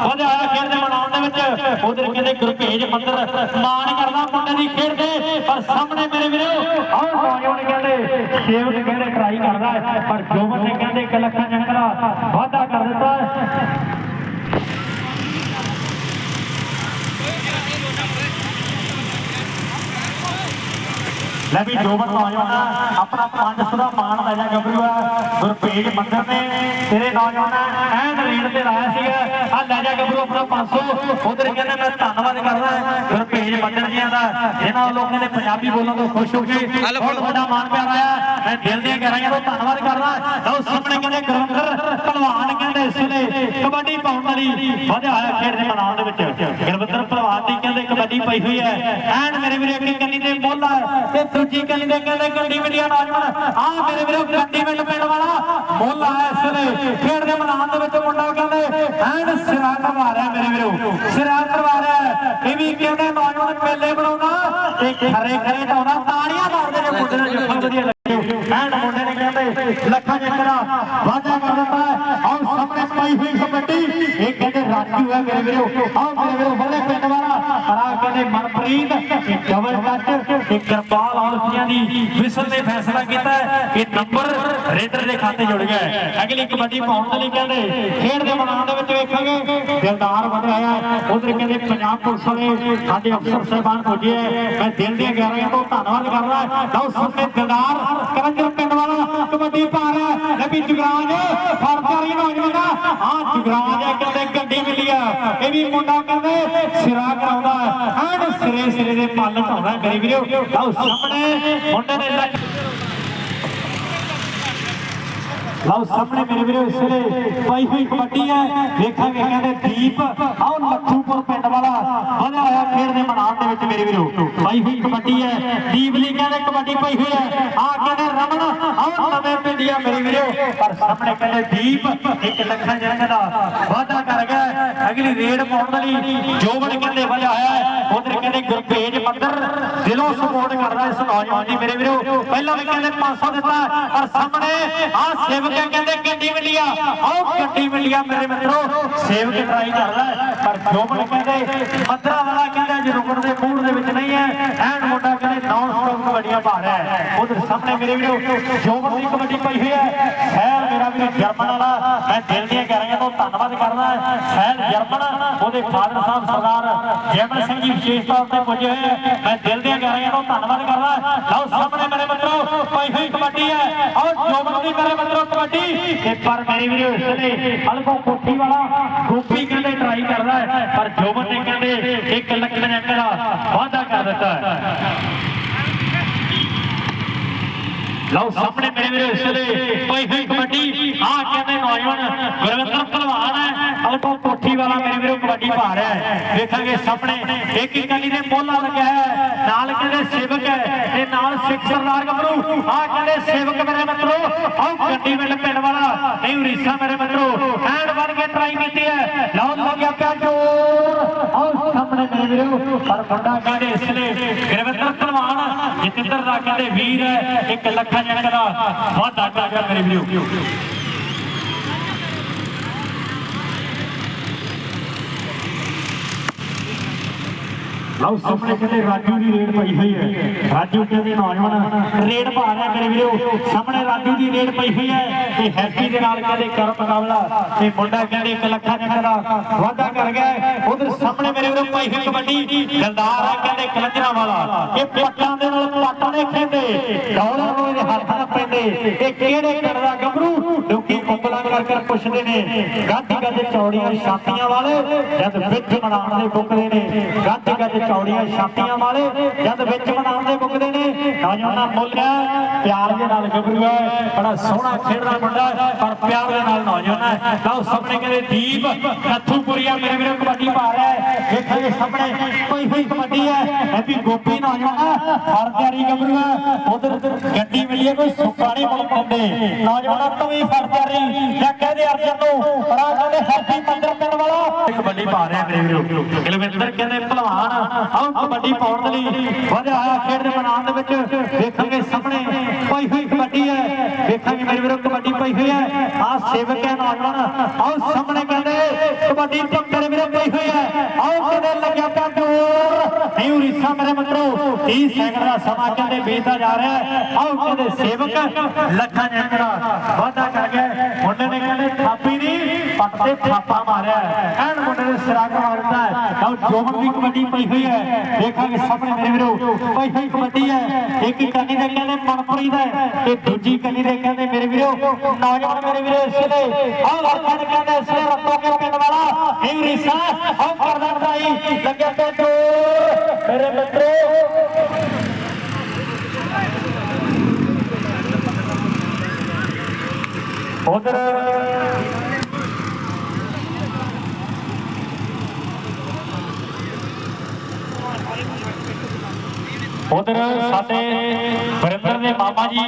ਵਧਿਆ ਹੋਇਆ ਖੇਡ ਦੇ ਮੈਦਾਨ ਦੇ ਵਿੱਚ। ਉਧਰ ਕਹਿੰਦੇ ਗੁਰਭੇਜ ਮੰਦਰ ਮਾਣ ਕਰਦਾ ਮੁੰਡੇ ਦੀ ਖੇਡ ਦੇ ਪਰ ਸਾਹਮਣੇ ਮੇਰੇ ਵੀਰੋ ਆਓ ਨੌਜਵਾਨ ਕਹਿੰਦੇ, ਸੇਵਕ ਕਹਿੰਦੇ ਟਰਾਈ ਕਰਦਾ ਪਰ ਜੋਬਨ ਨੇ ਕਹਿੰਦੇ ਇੱਕ ਲੱਖਾਂ ਜੰਗਲਾ ਵਾਅਦਾ ਕਰ ਦਿੱਤਾ ਹੈ ਲੈ ਵੀ ਜੋਬਨ ਨੌਜਵਾਨ ਆਪਣਾ 500 ਦਾ ਮਾਣ ਲੈ ਜਾ ਗੱਭਰੂ ਆ। ਗੁਰਪੇਜ ਮੰਦਰ ਨੇ ਤੇਰੇ ਨੌਜਵਾਨ ਐਨ ਰੇਡ ਤੇ ਲਾਇਆ ਸੀਗਾ ਆ ਲੈ ਜਾ ਗੱਭਰੂ ਆਪਣਾ 500 ਉਧਰ ਕਹਿੰਦੇ ਮੈਂ ਧੰਨਵਾਦ ਕਰਦਾ ਗੁਰਪੇਜ ਮੰਦਰ ਜੀਆਂ ਦਾ। ਇਹਨਾਂ ਲੋਕਾਂ ਨੇ ਪੰਜਾਬੀ ਬੋਲਣ ਤੋਂ ਖੁਸ਼ ਹੋ ਕੇ ਬਹੁਤ ਵੱਡਾ ਮਾਣ ਪਿਆਰ ਆਇਆ। ਮੈਂ ਦਿਲ ਦੀਆਂ ਗਹਿਰਾਈਆਂ ਤੋਂ ਧੰਨਵਾਦ ਕਰਦਾ। ਲਓ ਸਾਹਮਣੇ ਕਹਿੰਦੇ ਗੁਰਵਿੰਦਰ ਪਹਿਲਵਾਨ ਕਹਿੰਦੇ ਇਸ ਵੇਲੇ ਕਬੱਡੀ ਪਾਉਣ ਵਾਲੀ ਵਧਿਆ ਹੋਇਆ ਖੇਡ ਦੇ ਮੈਦਾਨ ਦੇ ਵਿੱਚ। ਗੁਰਵਿੰਦਰ ਪਹਿਲਵਾਨ ਦੀ ਕਹਿੰਦੇ ਕਬੱਡੀ ਪਈ ਹੋਈ ਹੈ। ਐਨ ਮੇਰੇ ਵੀਰੇ ਅੱਗੇ ਕੰਨੀ ਤੇ ਮੁੱਲ ਤੇ ਦੂਜੀ ਕੰਨੀ ਦੇ ਕਹਿੰਦੇ ਗੱਡੀ ਮਿਲਿਆ ਨੌਜਵਾਨ ਆ ਮੇਰੇ ਵੀਰੇ ਗੱਡੀ ਮਿਲ ਪਿੰਡ ਵਾਲਾ ਮੁੱਲ ਆ ਇਸ ਵੇਲੇ। ਖੇਡ ਦੇ ਮੈਦਾਨ ਦੇ ਵਿੱਚ ਮੁੰਡਾ ਕਹਿੰਦੇ ਐਨ ਸਿਰਾ ਘਮਾਰਿਆ ਸਿਰਾ ਕਰਵਾ ਰਿਹਾ ਹੈ। ਇਹ ਵੀ ਕਹਿੰਦੇ ਨੌਜਵਾਨ ਮੇਲੇ ਬਣਾਉਣਾ ਤੇ ਖਰੇ ਖਰੇ ਢਾਉਣਾ ਤਾੜੀਆਂ ਮਾਰਦੇ ਨੇ ਮੁੰਡੇ ਨੂੰ। ਜੱਫਾ ਵਧੀਆ ਨੇ ਕਹਿੰਦੇ ਵਾਅਦਾ ਕਰ ਦਿੱਤਾ ਹੈ। ਸਾਹਮਣੇ ਪਾਈ ਹੋਈ ਕਬੱਡੀ। ਇਹ ਕਹਿੰਦੇ ਰਾਜੂ ਹੈ ਮੇਰੇ ਵੀਰੋ। ਆਓ ਮੇਰੇ ਵੀਰੋ ਬੱਲੇ ਪਿੰਡ ਵਾਲਾ। ਹਰਾ ਕਹਿੰਦੇ ਮਨਪ੍ਰੀਤ, ਇਹ ਡਬਲ ਕੱਟ ਇਹ ਕਿਰਪਾਲ ਔਲਸੀਆਂ ਦੀ ਵਿਸਲ ਨੇ ਫੈਸਲਾ ਕੀਤਾ ਹੈ ਕਿ ਨੰਬਰ ਰੇਡਰ ਦੇ ਖਾਤੇ ਜੁੜ ਗਿਆ ਹੈ। ਅਗਲੀ ਕਬੱਡੀ ਪਾਉਣ ਦੇ ਲਈ ਕਹਿੰਦੇ, ਖੇਡ ਦੇ ਮੈਦਾਨ ਦੇ ਵਿੱਚ ਵੇਖਾਂਗੇ। ਦਿਲਦਾਰ ਬਣਿਆ ਹੈ। ਉਧਰ ਕਹਿੰਦੇ, ਪੰਜਾਬ ਪੁਲਿਸ ਵਾਲੇ ਸਾਡੇ ਅਫਸਰ ਸਾਹਿਬਾਨ ਪੁੱਜੇ ਮੈਂ ਦਿਲ ਦੀਆਂ ਗਹਿਰਾਈਆਂ ਤੋਂ ਧੰਨਵਾਦ ਕਰਦਾ ਲਓ ਸਾਹਮਣੇ ਦਿਲਦਾਰ ਕਰੰਜਰ ਪਿੰਡ ਵਾਲਾ ਕਬੱਡੀ ਪਾ ਰਿਹਾ ਹੈ। ਲੈ ਵੀ ਜੁਗਰਾਜ ਫਰਦਾਰੀ ਨੌਜਵਾਨ ਦਾ ਜੁਗਰਾਜ ਹੈ, ਕਹਿੰਦੇ ਗੱਡੀ ਮਿਲੀ ਆ। ਇਹ ਵੀ ਮੁੰਡਾ ਕਹਿੰਦੇ ਸਿਰਾ ਕਰਾਉਂਦਾ ਐਨ ਸਿਰੇ ਸਿਰੇ ਦੇ ਪੱਲ ਢਾਉਂਦਾ ਹੈ ਮੇਰੇ ਵੀਰੋ। ਲਓ ਸਾਹਮਣੇ ਮੁੰਡੇ ਨੇ ਲਓ ਸਾਹਮਣੇ ਮੇਰੇ ਵੀਰੋ ਇਸ ਪਾਈ ਹੋਈ ਕਬੱਡੀ ਹੈ। ਵੇਖਾਂਗੇ ਕਹਿੰਦੇ ਦੀਪ ਆਓ ਲੱਥੂਪੁਰ ਪਿੰਡ ਵਾਲਾ ਵਧਿਆ ਹੋਇਆ ਖੇਡ ਦੇ ਮੈਦਾਨ ਦੇ ਵਿੱਚ ਮੇਰੇ ਵੀਰੋ। ਪਾਈ ਹੋਈ ਕਬੱਡੀ ਹੈ। ਦੀਪ ਲਈ ਕਹਿੰਦੇ ਕਬੱਡੀ ਪਾਈ ਹੋਈ ਹੈ। ਆ ਕਹਿੰਦੇ ਰਮਨ ਆਓ ਨਵੇਂ ਪਿੰਡੀਆ ਮੇਰੇ ਵੀਰੋ। ਪਰ ਸਾਹਮਣੇ ਕਹਿੰਦੇ ਦੀਪ, ਇੱਕ ਲੱਖਾਂ ਜਨਮ ਦਾ ਵਾਅਦਾ ਕਰ ਗਿਆ। ਅਗਲੀ ਰੇਡ ਪਾਉਣ ਲਈ ਜੋਬਨ ਕਹਿੰਦੇ ਵਧਿਆ ਹੈ? ਉਧਰ ਕਹਿੰਦੇ ਗੁਰਪੇਜ ਮੰਦਰ। ਦਿਲੋਂ ਸਪੋਰਟ ਕਰਦਾ ਇਸ ਨੌਜਵਾਨ ਦੀ ਮੇਰੇ ਵੀਰੋ। ਪਹਿਲਾਂ ਵੀ ਕਹਿੰਦੇ 500 ਦਿੱਤਾ ਪਰ ਸਾਹਮਣੇ ਆ ਸੇਵਕ ਕਹਿੰਦੇ ਗੱਡੀ ਮਿਲਿਆ। ਆਓ ਗੱਡੀ ਮਿਲਿਆ ਮੇਰੇ ਮਿੱਤਰੋ। ਸੇਵਕ ਟਰਾਈ ਕਰਦਾ ਹੈ, ਪਰ ਜੋਬਨ ਕਹਿੰਦੇ ਮੱਧਰਾ ਵਾਲਾ ਕਹਿੰਦਾ ਜੇ ਰੁਕਣ ਦੇ ਮੂਡ ਦੇ ਵਿੱਚ ਨਹੀਂ ਹੈ। ਐਨ ਮੁੰਡਾ ਨਾਨ ਸਟਾਪ ਕਬੱਡੀਆਂ ਪਾ ਹੈ। ਉਧਰ ਸਾਹਮਣੇ ਮੇਰੇ ਵੀਰੋ, ਜੋਬਨ ਦੀ ਕਬੱਡੀ ਪਈ ਹੋਈ ਹੈ। ਖੈਰ, ਮੇਰਾ ਵੀਰ ਜਰਮਨ ਵਾਲਾ, ਮੈਂ ਦਿਲ ਦੀਆਂ ਗਹਿਰਾਈਆਂ ਤੋਂ ਧੰਨਵਾਦ ਕਰਦਾ ਹਾਂ। ਜਰਮਨ, ਉਹਦੇ ਫਾਦਰ ਸਾਹਿਬ ਸਰਦਾਰ ਜੈਮਨ ਸਿੰਘ ਜੀ ਵਿਸ਼ੇਸ਼ ਤੌਰ ਤੇ ਪੁੱਜੇ ਹੋਏ ਮੈਂ ਦਿਲ ਦੀਆਂ ਗਹਿਰਾਈਆਂ ਤੋਂ ਧੰਨਵਾਦ ਕਰਦਾ ਲਓ, ਸਾਹਮਣੇ ਮੇਰੇ ਮਿੱਤਰੋ, ਪਈ ਹੋਈ ਕਬੱਡੀ ਹੈ। ਆਓ, ਜੋਬਨ ਦੀ ਮੇਰੇ ਮਿੱਤਰੋ, ਕਬੱਡੀ। ਤੇ ਪਰ ਮੇਰੇ ਵੀਰੋ, ਇਸ ਨੇ ਹਲਕੋ ਕੋਠੀ ਵਾਲਾ ਗੋਪੀ ਕਹਿੰਦੇ ਟਰਾਈ ਕਰਦਾ ਪਰ ਜੋਬਨ ਨੇ ਕਹਿੰਦੇ, ਇੱਕ ਲੱਖ ਦਾ ਦਾ ਵਾਅਦਾ ਕਰ ਦਿੱਤਾ ਲਓ ਸਾਹਮਣੇ ਮੇਰੇ ਵੀਰੋ ਇਸ ਵੇਲੇ ਪਈ ਹੋਈ ਕਬੱਡੀ। ਆ ਕਹਿੰਦੇ ਨੌਜਵਾਨ ਗੁਰਵਿੰਦਰ ਭਲਵਾਨ ਹੈ। ਅਲਕੋ ਕੋਠੀ ਵਾਲਾ ਮੇਰੇ ਵੀਰੋ ਕਬੱਡੀ ਪਾ ਰਿਹਾ ਹੈ। ਵੇਖਾਂਗੇ ਸਾਹਮਣੇ। ਇੱਕ ਇੱਕ ਗਲੀ ਦੇ ਮੋਹਲਾ ਲੱਗਿਆ ਹੈ। ਨਾਲ ਕਹਿੰਦੇ ਸੇਵਕ ਹੈ ਤੇ ਨਾਲ ਸਿੱਖ ਸਰਦਾਰ ਗੱਭਰੂ। ਆ ਕਹਿੰਦੇ ਸੇਵਕ ਮੇਰੇ ਮਿੱਤਰੋ ਆਓ ਗੱਡੀ ਮਿਲ ਪਿੰਡ ਵਾਲਾ। ਨਹੀਂ, ਉਰੀਸਾ ਮੇਰੇ ਮਿੱਤਰੋ ਹੈਂਡ ਬਣ ਕੇ ਟਰਾਈ ਕੀਤੀ ਹੈ। ਲਓ ਲੱਗਿਆ ਪਿਆ ਜੋਰ। ਆਓ ਸਾਹਮਣੇ ਮੇਰੇ ਵੀਰੋ, ਪਰ ਮੁੰਡਾ ਕਹਿੰਦੇ ਇਸ ਨੇ ਗੁਰਵਿੰਦਰ ਭਲਵਾਨ ਜਤਿੰਦਰ ਦਾ ਕਹਿੰਦੇ ਵੀਰ ਹੈ ਇੱਕ ਲੱਖਾਂ ਜਣਕ ਦਾ। ਵਾਧਾ ਕਰ ਮੇਰੇ ਵੀਰੋ ਲਓ ਸਾਹਮਣੇ ਕਹਿੰਦੇ ਰਾਜੂ ਦੀ ਰੇਡ ਪਈ ਹੋਈ ਹੈ। ਰਾਜੂ ਕਹਿੰਦੇ ਨੌਜਵਾਨ, ਰੇਡ ਪਾ ਰਿਹਾ ਮੇਰੇ ਵੀਰੋ। ਸਾਹਮਣੇ ਰਾਜੂ ਦੀ ਰੇਡ ਪਈ ਹੋਈ ਹੈ ਤੇ ਹੈਪੀ ਦੇ ਨਾਲ ਕਹਿੰਦੇ ਕਰ ਮੁਕਾਬਲਾ। ਤੇ ਮੁੰਡਾ ਕਹਿੰਦੇ 1 ਲੱਖਾਂ ਦਾ ਵਾਅਦਾ ਕਰ ਗਿਆ ਉਧਰ ਸਾਹਮਣੇ ਮੇਰੇ ਵੀਰੋ ਪਈ ਹੋਈ ਕਬੱਡੀ ਦਿਲਦਾਰ ਹੈ ਕਹਿੰਦੇ ਕਲੰਜਰਾ ਵਾਲਾ। ਇਹ ਪੱਟਾਂ ਦੇ ਨਾਲ ਪੱਟਾਂ ਦੇ ਖੇਡੇ। ਦੌੜਾਂ ਨੂੰ ਇਹਦੇ ਹੱਥ ਨਾਲ ਪੈਂਦੇ। ਇਹ ਕਿਹੜੇ ਪਿੰਡ ਦਾ ਗੱਭਰੂ? ਲੋਕੀ ਉਂਗਲਾਂ ਕਰ ਕਰ ਪੁੱਛਦੇ ਨੇ। ਗਾਧੀ ਗੱਜ ਚੌੜੀਆਂ ਛਾਤੀਆਂ ਵਾਲੇ ਜਦ ਵਿੱਚ ਬਣਾਉਣ ਦੇ ਬੁੱਕਦੇ ਨੇ। ਗਾਧੀ ਗੱਜ ਚੌੜੀਆਂ ਛਾਤੀਆਂ ਵਾਲੇ, ਜਦ ਵਿੱਚ ਬਣਾਉਣ ਦੇ ਨੇ ਨੌਜਵਾਨਾਂ ਮੁੱਲ ਪਿਆਰ ਦੇ ਨਾਲ ਗੱਭਰੂ ਹੈ, ਬੜਾ ਸੋਹਣਾ ਖੇਡਦਾ ਮੁੰਡਾ ਪਰ ਪਿਆਰ ਦੇ ਨਾਲ ਨੌਜਵਾਨ ਲਓ ਸਾਹਮਣੇ ਕਹਿੰਦੇ, ਦੀਪ, ਨੱਥੂਪੁਰੀਆ ਮੇਰੇ ਵੀਰੋ ਕਬੱਡੀ ਪਾ ਰਿਹਾ ਹੈ ਵੇਖਾਂਗੇ ਸਾਹਮਣੇ, ਕੋਈ ਹੋਈ ਕਬੱਡੀ ਹੈ, ਇਹ ਗੋਪੀ ਨੌਜਵਾਨ ਹੈ। ਗੱਭਰੂ ਹੈ ਉਧਰ ਗੱਡੀ ਮਿਲੀ ਹੈ, ਕੋਈ ਸੁੱਕਾ ਨਹੀਂ ਮੁੱਲ ਪਾਉਂਦੇ। ਨੌਜਵਾਨਾਂ ਤੋਂ ਵੀ ਫਰ ਤਿਆਰੀ ਜਾਂ ਕਹਦੇ ਅਰਜਨ ਨੂੰ ਪਰ ਕਹਿੰਦੇ ਹਰਪੀ ਪੰਦਰ ਪਿੰਡ ਵਾਲਾ। ਕਬੱਡੀ ਪਾ ਰਿਹਾ ਮੇਰੇ ਵੀਰੋ। ਕੁਲਵਿੰਦਰ ਕਹਿੰਦੇ, ਭਲਵਾਨ ਆਓ ਕਬੱਡੀ ਪਾਉਣ ਦੇ ਲਈ ਵਧਿਆ ਹੋਇਆ ਖੇਡ ਦੇ ਮੈਦਾਨ ਦੇ ਵਿੱਚ ਵੇਖਾਂਗੇ ਸਾਹਮਣੇ ਪਈ ਹੋਈ ਕਬੱਡੀ ਹੈ। ਵੇਖਾਂਗੇ ਮੇਰੇ ਵੀਰੋ, ਕਬੱਡੀ ਪਈ ਹੋਈ ਹੈ। ਆ ਸੇਵਕ ਹੈ ਨੌਜਵਾਨ। ਆਓ ਸਾਹਮਣੇ ਕਹਿੰਦੇ, ਕਬੱਡੀ ਟੱਕਰ ਮੇਰੇ ਪਈ ਹੋਈ ਹੈ। ਆਓ ਕਹਿੰਦੇ ਲੱਗਿਆ ਪਿਆ ਜੋਰ ਨਹੀਂ ਉਰੀਸਾ ਮੇਰੇ ਮਿੱਤਰੋ 30 ਸੈਕਿੰਡ ਦਾ ਸਮਾਂ ਕਹਿੰਦੇ ਬੀਤਦਾ ਜਾ ਰਿਹਾ ਹੈ। ਆਓ ਕਹਿੰਦੇ ਸੇਵਕ ਲੱਖਾਂ ਜਨਰਾ ਵਾਅਦਾ ਕਰ ਗਿਆ ਮੁੰਡੇ ਨੇ ਕਹਿੰਦੇ ਥਾਪੀ ਨਹੀਂ, ਪੱਟ ਤੇ ਥਾਪਾ ਮਾਰਿਆ ਐਨ ਮੁੰਡੇ ਨੇ ਸਿਰਾ ਕਰਵਾ ਦਿੱਤਾ ਹੈ। ਆਓ ਜੋਬਨ ਦੀ ਕਬੱਡੀ ਪਈ ਹੋਈ ਹੈ ਦੇਖਾਂਗੇ ਸਾਹਮਣੇ ਮੇਰੇ ਵੀਰੋ। ਪਈ ਕਬੱਡੀ ਹੈ। ਇੱਕ ਕੰਨੀ ਦੇ ਕਹਿੰਦੇ ਮਨਪੁਰੀ ਹੈ ਤੇ ਦੂਜੀ ਕੰਨੀ ਦੇ ਕਹਿੰਦੇ ਮੇਰੇ ਵੀਰੋ, ਨੌਜਵਾਨ ਮੇਰੇ ਵੀਰੋ, ਇਸ ਵੇਲੇ ਆਓ ਲੱਖਾਂ ਦੇ ਕਹਿੰਦੇ ਇਸ ਵੇਲੇ ਰੱਤੋ ਕੇ ਪਿੰਡ ਵਾਲਾ ਇਹ ਉਰੀਸਾ ਆਓ ਕਰਦਾ ਭਾਈ ਲੱਗਿਆ ਤੇ ਜੋਰ। ਮੇਰੇ ਮਿੱਤਰੋ, ਉਧਰ ਉਧਰ ਸਾਡੇ ਵਰਿੰਦਰ ਦੇ ਮਾਮਾ ਜੀ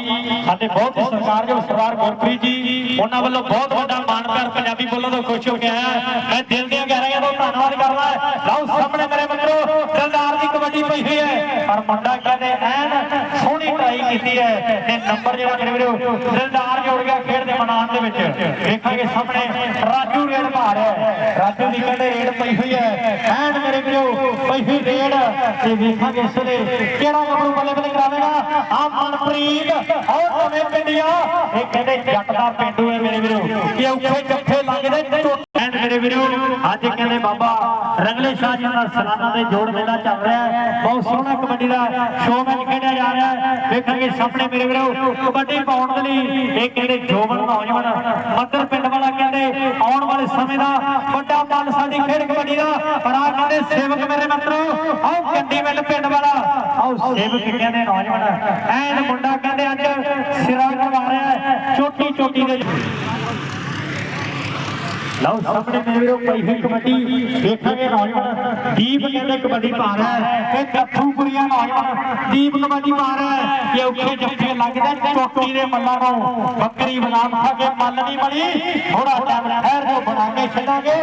ਸਾਡੇ ਬਹੁਤ ਹੀ ਸਰਕਾਰਯੋਗ ਸਰਦਾਰ ਗੁਰਪ੍ਰੀਤ ਜੀ, ਉਹਨਾਂ ਵੱਲੋਂ ਬਹੁਤ ਵੱਡਾ ਮਾਣ ਪਿਆਰ ਪੰਜਾਬੀ ਬੋਲਣ ਤੋਂ ਖੁਸ਼ ਹੋ ਕੇ ਆਇਆ ਮੈਂ ਦਿਲ ਦੀਆਂ ਗਹਿਰਾਈਆਂ ਤੋਂ ਧੰਨਵਾਦ ਕਰਦਾ ਲਓ ਸਾਹਮਣੇ ਮੇਰੇ ਮਿੱਤਰੋ, ਦਿਲਦਾਰ ਦੀ ਕਬੱਡੀ ਪਈ ਹੋਈ ਹੈ। ਪਰ ਮੁੰਡਾ ਕਹਿੰਦੇ ਐਨ ਸੋਹਣੀ ਟਰਾਈ ਕੀਤੀ ਹੈ। ਤੇ ਨੰਬਰ ਜਿਹੜਾ ਮੇਰੇ ਵੀਰੋ, ਦਿਲਦਾਰ ਜੋੜ ਗਿਆ ਮੈਦਾਨ ਦੇ ਵਿੱਚ। ਵੇਖਾਂਗੇ ਸਾਹਮਣੇ ਰਾਜੂ ਰੇਡ ਮਾਰ ਹੈ। ਰਾਜੂ ਦੀ ਕਹਿੰਦੇ ਰੇਡ ਪਈ ਹੋਈ ਹੈ। ਐਨ ਮੇਰੇ ਵੀਰੋ, ਪਈ ਹੋਈ ਰੇਡ। ਤੇ ਵੇਖਾਂਗੇ ਇਸ ਵੇਲੇ ਕਿਹੜਾ ਗੱਭਰੂ ਬੱਲੇ ਬੱਲੇ ਕਰਾਵੇਗਾ? ਆ ਮਨਪ੍ਰੀਤ ਔਰ ਨਵੇਂ ਪਿੰਡੀਆਂ ਇਹ ਕਹਿੰਦੇ ਜੱਟ ਦਾ ਪਿੰਡੂ ਹੈ ਮੇਰੇ ਵੀਰੋ। ਕਿ ਔਖੇ ਜੱਫੇ ਲੱਗਦੇ ਐਨ ਮੇਰੇ ਵੀਰੋ, ਅੱਜ ਕਹਿੰਦੇ ਬਾਬਾ, ਰੰਗਲੇ ਸ਼ਾਹ ਜੀ ਦਾ ਸਲਾਨਾ ਦੇ ਜੋੜ ਮੇਲਾ ਚੱਲ ਰਿਹਾ ਹੈ। ਬਹੁਤ ਸੋਹਣਾ ਕਬੱਡੀ ਦਾ ਸ਼ੋਅ ਮੈਚ ਖੇਡਿਆ ਜਾ ਰਿਹਾ ਹੈ। ਵੇਖਾਂਗੇ ਸਾਹਮਣੇ ਮੇਰੇ ਵੀਰੋ, ਕਬੱਡੀ ਪਾਉਣ ਦੇ ਲਈ ਇਹ ਕਹਿੰਦੇ ਜੋਬਨ ਨੌਜਵਾਨ ਮੱਦਰ ਪਿੰਡ ਵਾਲਾ ਕਹਿੰਦੇ, ਆਉਣ ਵਾਲੇ ਸਮੇਂ ਦਾ ਵੱਡਾ ਮੱਲ ਸਾਡੀ ਖੇਡ ਕਬੱਡੀ ਦਾ। ਪਰ ਆ ਕਹਿੰਦੇ ਸੇਵਕ ਮੇਰੇ ਮਿੱਤਰੋ ਆਓ ਕੰਡੀ ਮਿਲ ਪਿੰਡ ਵਾਲਾ। ਆਓ ਸੇਵਕ ਕਹਿੰਦੇ ਨੌਜਵਾਨ, ਐਨ ਮੁੰਡਾ ਕਹਿੰਦੇ ਅੱਜ ਸਿਰਾ ਕਰਵਾ ਰਿਹਾ ਹੈ। ਚੋਟੀ ਚੋਟੀ ਦੇ ਲਓ ਸਾਹਮਣੇ ਮੇਰੇ ਵੀਰੋ ਪਈ ਹੋਈ ਕਬੱਡੀ, ਦੇਖਾਂਗੇ ਨੌਜਵਾਨ ਦੀਪ ਕਹਿੰਦੇ ਕਬੱਡੀ ਪਾ ਰਿਹਾ ਹੈ ਇਹ ਕੱਥੂਪੁਰੀਆ ਨੌਜਵਾਨ ਦੀਪ ਕਬੱਡੀ ਪਾ ਰਿਹਾ ਹੈ, ਇਹ ਔਖੇ ਜੱਫੇ ਲੱਗਦੇ ਚੋਟੀ ਦੇ ਮੱਲਾਂ ਨੂੰ ਬੱਕਰੀ ਬਨਾਮ ਖਾ ਕੇ ਮੱਲ ਨਹੀਂ ਬਣੀ ਥੋੜਾ ਟਾਈਮ ਠਹਿਰ ਜੋ ਬਣਾ ਕੇ ਛੱਡਾਂਗੇ,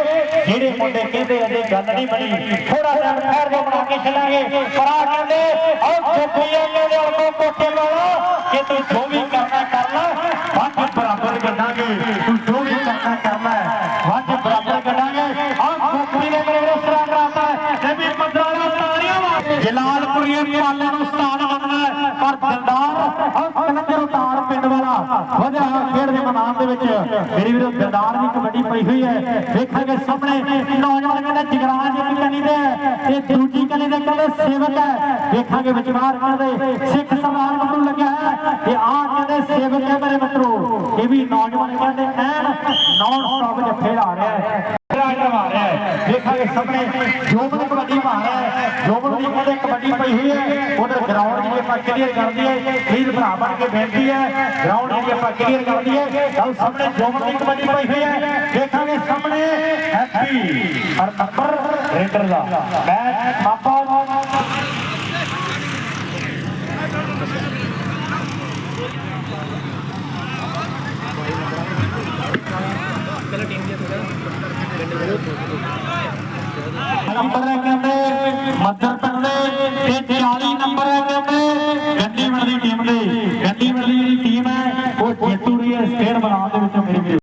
ਜਿਹੜੇ ਮੁੰਡੇ ਕਹਿੰਦੇ ਅਜੇ ਗੱਲ ਨਹੀਂ ਬਣੀ ਥੋੜਾ ਟਾਈਮ ਠਹਿਰ ਜੋ ਬਣਾ ਕੇ ਛੱਡਾਂਗੇ ਪਰ ਆ ਕਹਿੰਦੇ, ਆਹ ਜੱਫੀਆਂ ਕਹਿੰਦੇ ਉਹ ਕੋਟੇ ਵਾਲਾ ਕਿ ਤੂੰ ਜੋ ਵੀ ਕਰਨਾ ਕਰ ਲੈ ਬਾਕੀ ਬਰਾਬਰ ਕੱਢਾਂਗੇ, ਤੂੰ ਜੋ ਵੀ ਕਰਨਾ ਕਰ ਲੈ ਵੱਜ ਬਰਾਬਰ ਕੱਢਾਂਗੇ ਆਹ ਖੋਪੜੀ ਦੇ ਮੇਰੇ ਵੀਰੋ ਸਰਾ ਕਰਾਤਾ ਹੈ ਵੀ ਪੰਦਰਾਂ ਤਾੜੀਆਂ ਵਾਸਤੇ ਜਲਾਲਪੁਰੀਏ ਪਾਲੇ ਨੂੰ ਉਸਤਾਦ ਬਣਨਾ ਪਰ ਦਿਲਦਾਰ ਆਹ ਕਲੰਦਰ ਉਤਾਰ ਪਿੰਡ ਵਾਲਾ ਵਧਿਆ ਖੇਡ ਦੇ ਮੈਦਾਨ ਦੇ ਵਿੱਚ। ਮੇਰੇ ਵੀਰੋ ਦਿਲਦਾਰ ਦੀ ਕਬੱਡੀ ਪਈ ਹੋਈ ਹੈ। ਵੇਖਾਂਗੇ ਸਾਹਮਣੇ ਨੌਜਵਾਨ ਕਹਿੰਦਾ ਜਗਰਾਜ ਇੱਕ ਕਲੀ ਦੇ ਤੇ ਦੂਜੀ ਕਲੀ ਦੇ ਕਹਿੰਦੇ ਸੇਵਕ ਹੈ। ਵੇਖਾਂਗੇ ਵਿਚਾਰ ਕਹਿੰਦੇ ਸਿੱਖ ਸਰਦਾਰ ਵੱਲੋਂ ਲੱਗਿਆ ਹੈ ਤੇ ਆਹ ਕਹਿੰਦੇ ਸੇਵਕ ਹੈ ਮੇਰੇ ਮਿੱਤਰੋ। ਇਹ ਵੀ ਨੌਜਵਾਨ ਕਹਿੰਦੇ ਐਨ ਨੌਨ ਸਟਾਪ ਜੱਫੇ ਲਾ ਰਿਹਾ ਹੈ। ਹੈ ਦੇਖਾਂਗੇ ਸਾਹਮਣੇ ਜੋਬਨ ਕਬੱਡੀ ਪਾ ਰਿਹਾ ਹੈ। ਜੋਬਨ ਦੀ ਕਹਿੰਦੇ ਕਬੱਡੀ ਪਈ ਹੋਈ ਹੈ। ਉਧਰ ਗਰਾਊਂਡ ਦੀ ਆਪਾਂ ਕਲੀਅਰ ਕਰਦੀ ਹੈ ਪਲੀਜ਼ ਭਰਾ ਬਣ ਕੇ ਬੇਨਤੀ ਹੈ ਗਰਾਊਂਡ ਦੀ ਆਪਾਂ ਕਲੀਅਰ ਕਰਦੀ ਹੈ ਲਓ ਸਾਹਮਣੇ ਜੋਬਨ ਦੀ ਕਬੱਡੀ ਪਈ ਹੋਈ ਹੈ। ਦੇਖਾਂਗੇ ਸਾਹਮਣੇ ਹੈਪੀ ਪਰ ਨੰਬਰ ਰੇਡਰ ਦਾ। ਮੈਚ ਮਾਪਾ ਨੰਬਰ ਹੈ ਕਹਿੰਦੇ ਮੱਧਰ ਪਿੰਡ ਦੇ ਤੇ 40 ਨੰਬਰ ਹੈ ਕਹਿੰਦੇ ਗੰਡੀਵੜ ਦੀ ਟੀਮ ਦੇ। ਗੰਡੀਵੜ ਦੀ ਜਿਹੜੀ ਟੀਮ ਹੈ, ਉਹ ਜੇਤੂ ਰਹੀ ਹੈ, ਸਟੇਟ ਬਣਾਉਣ ਦੇ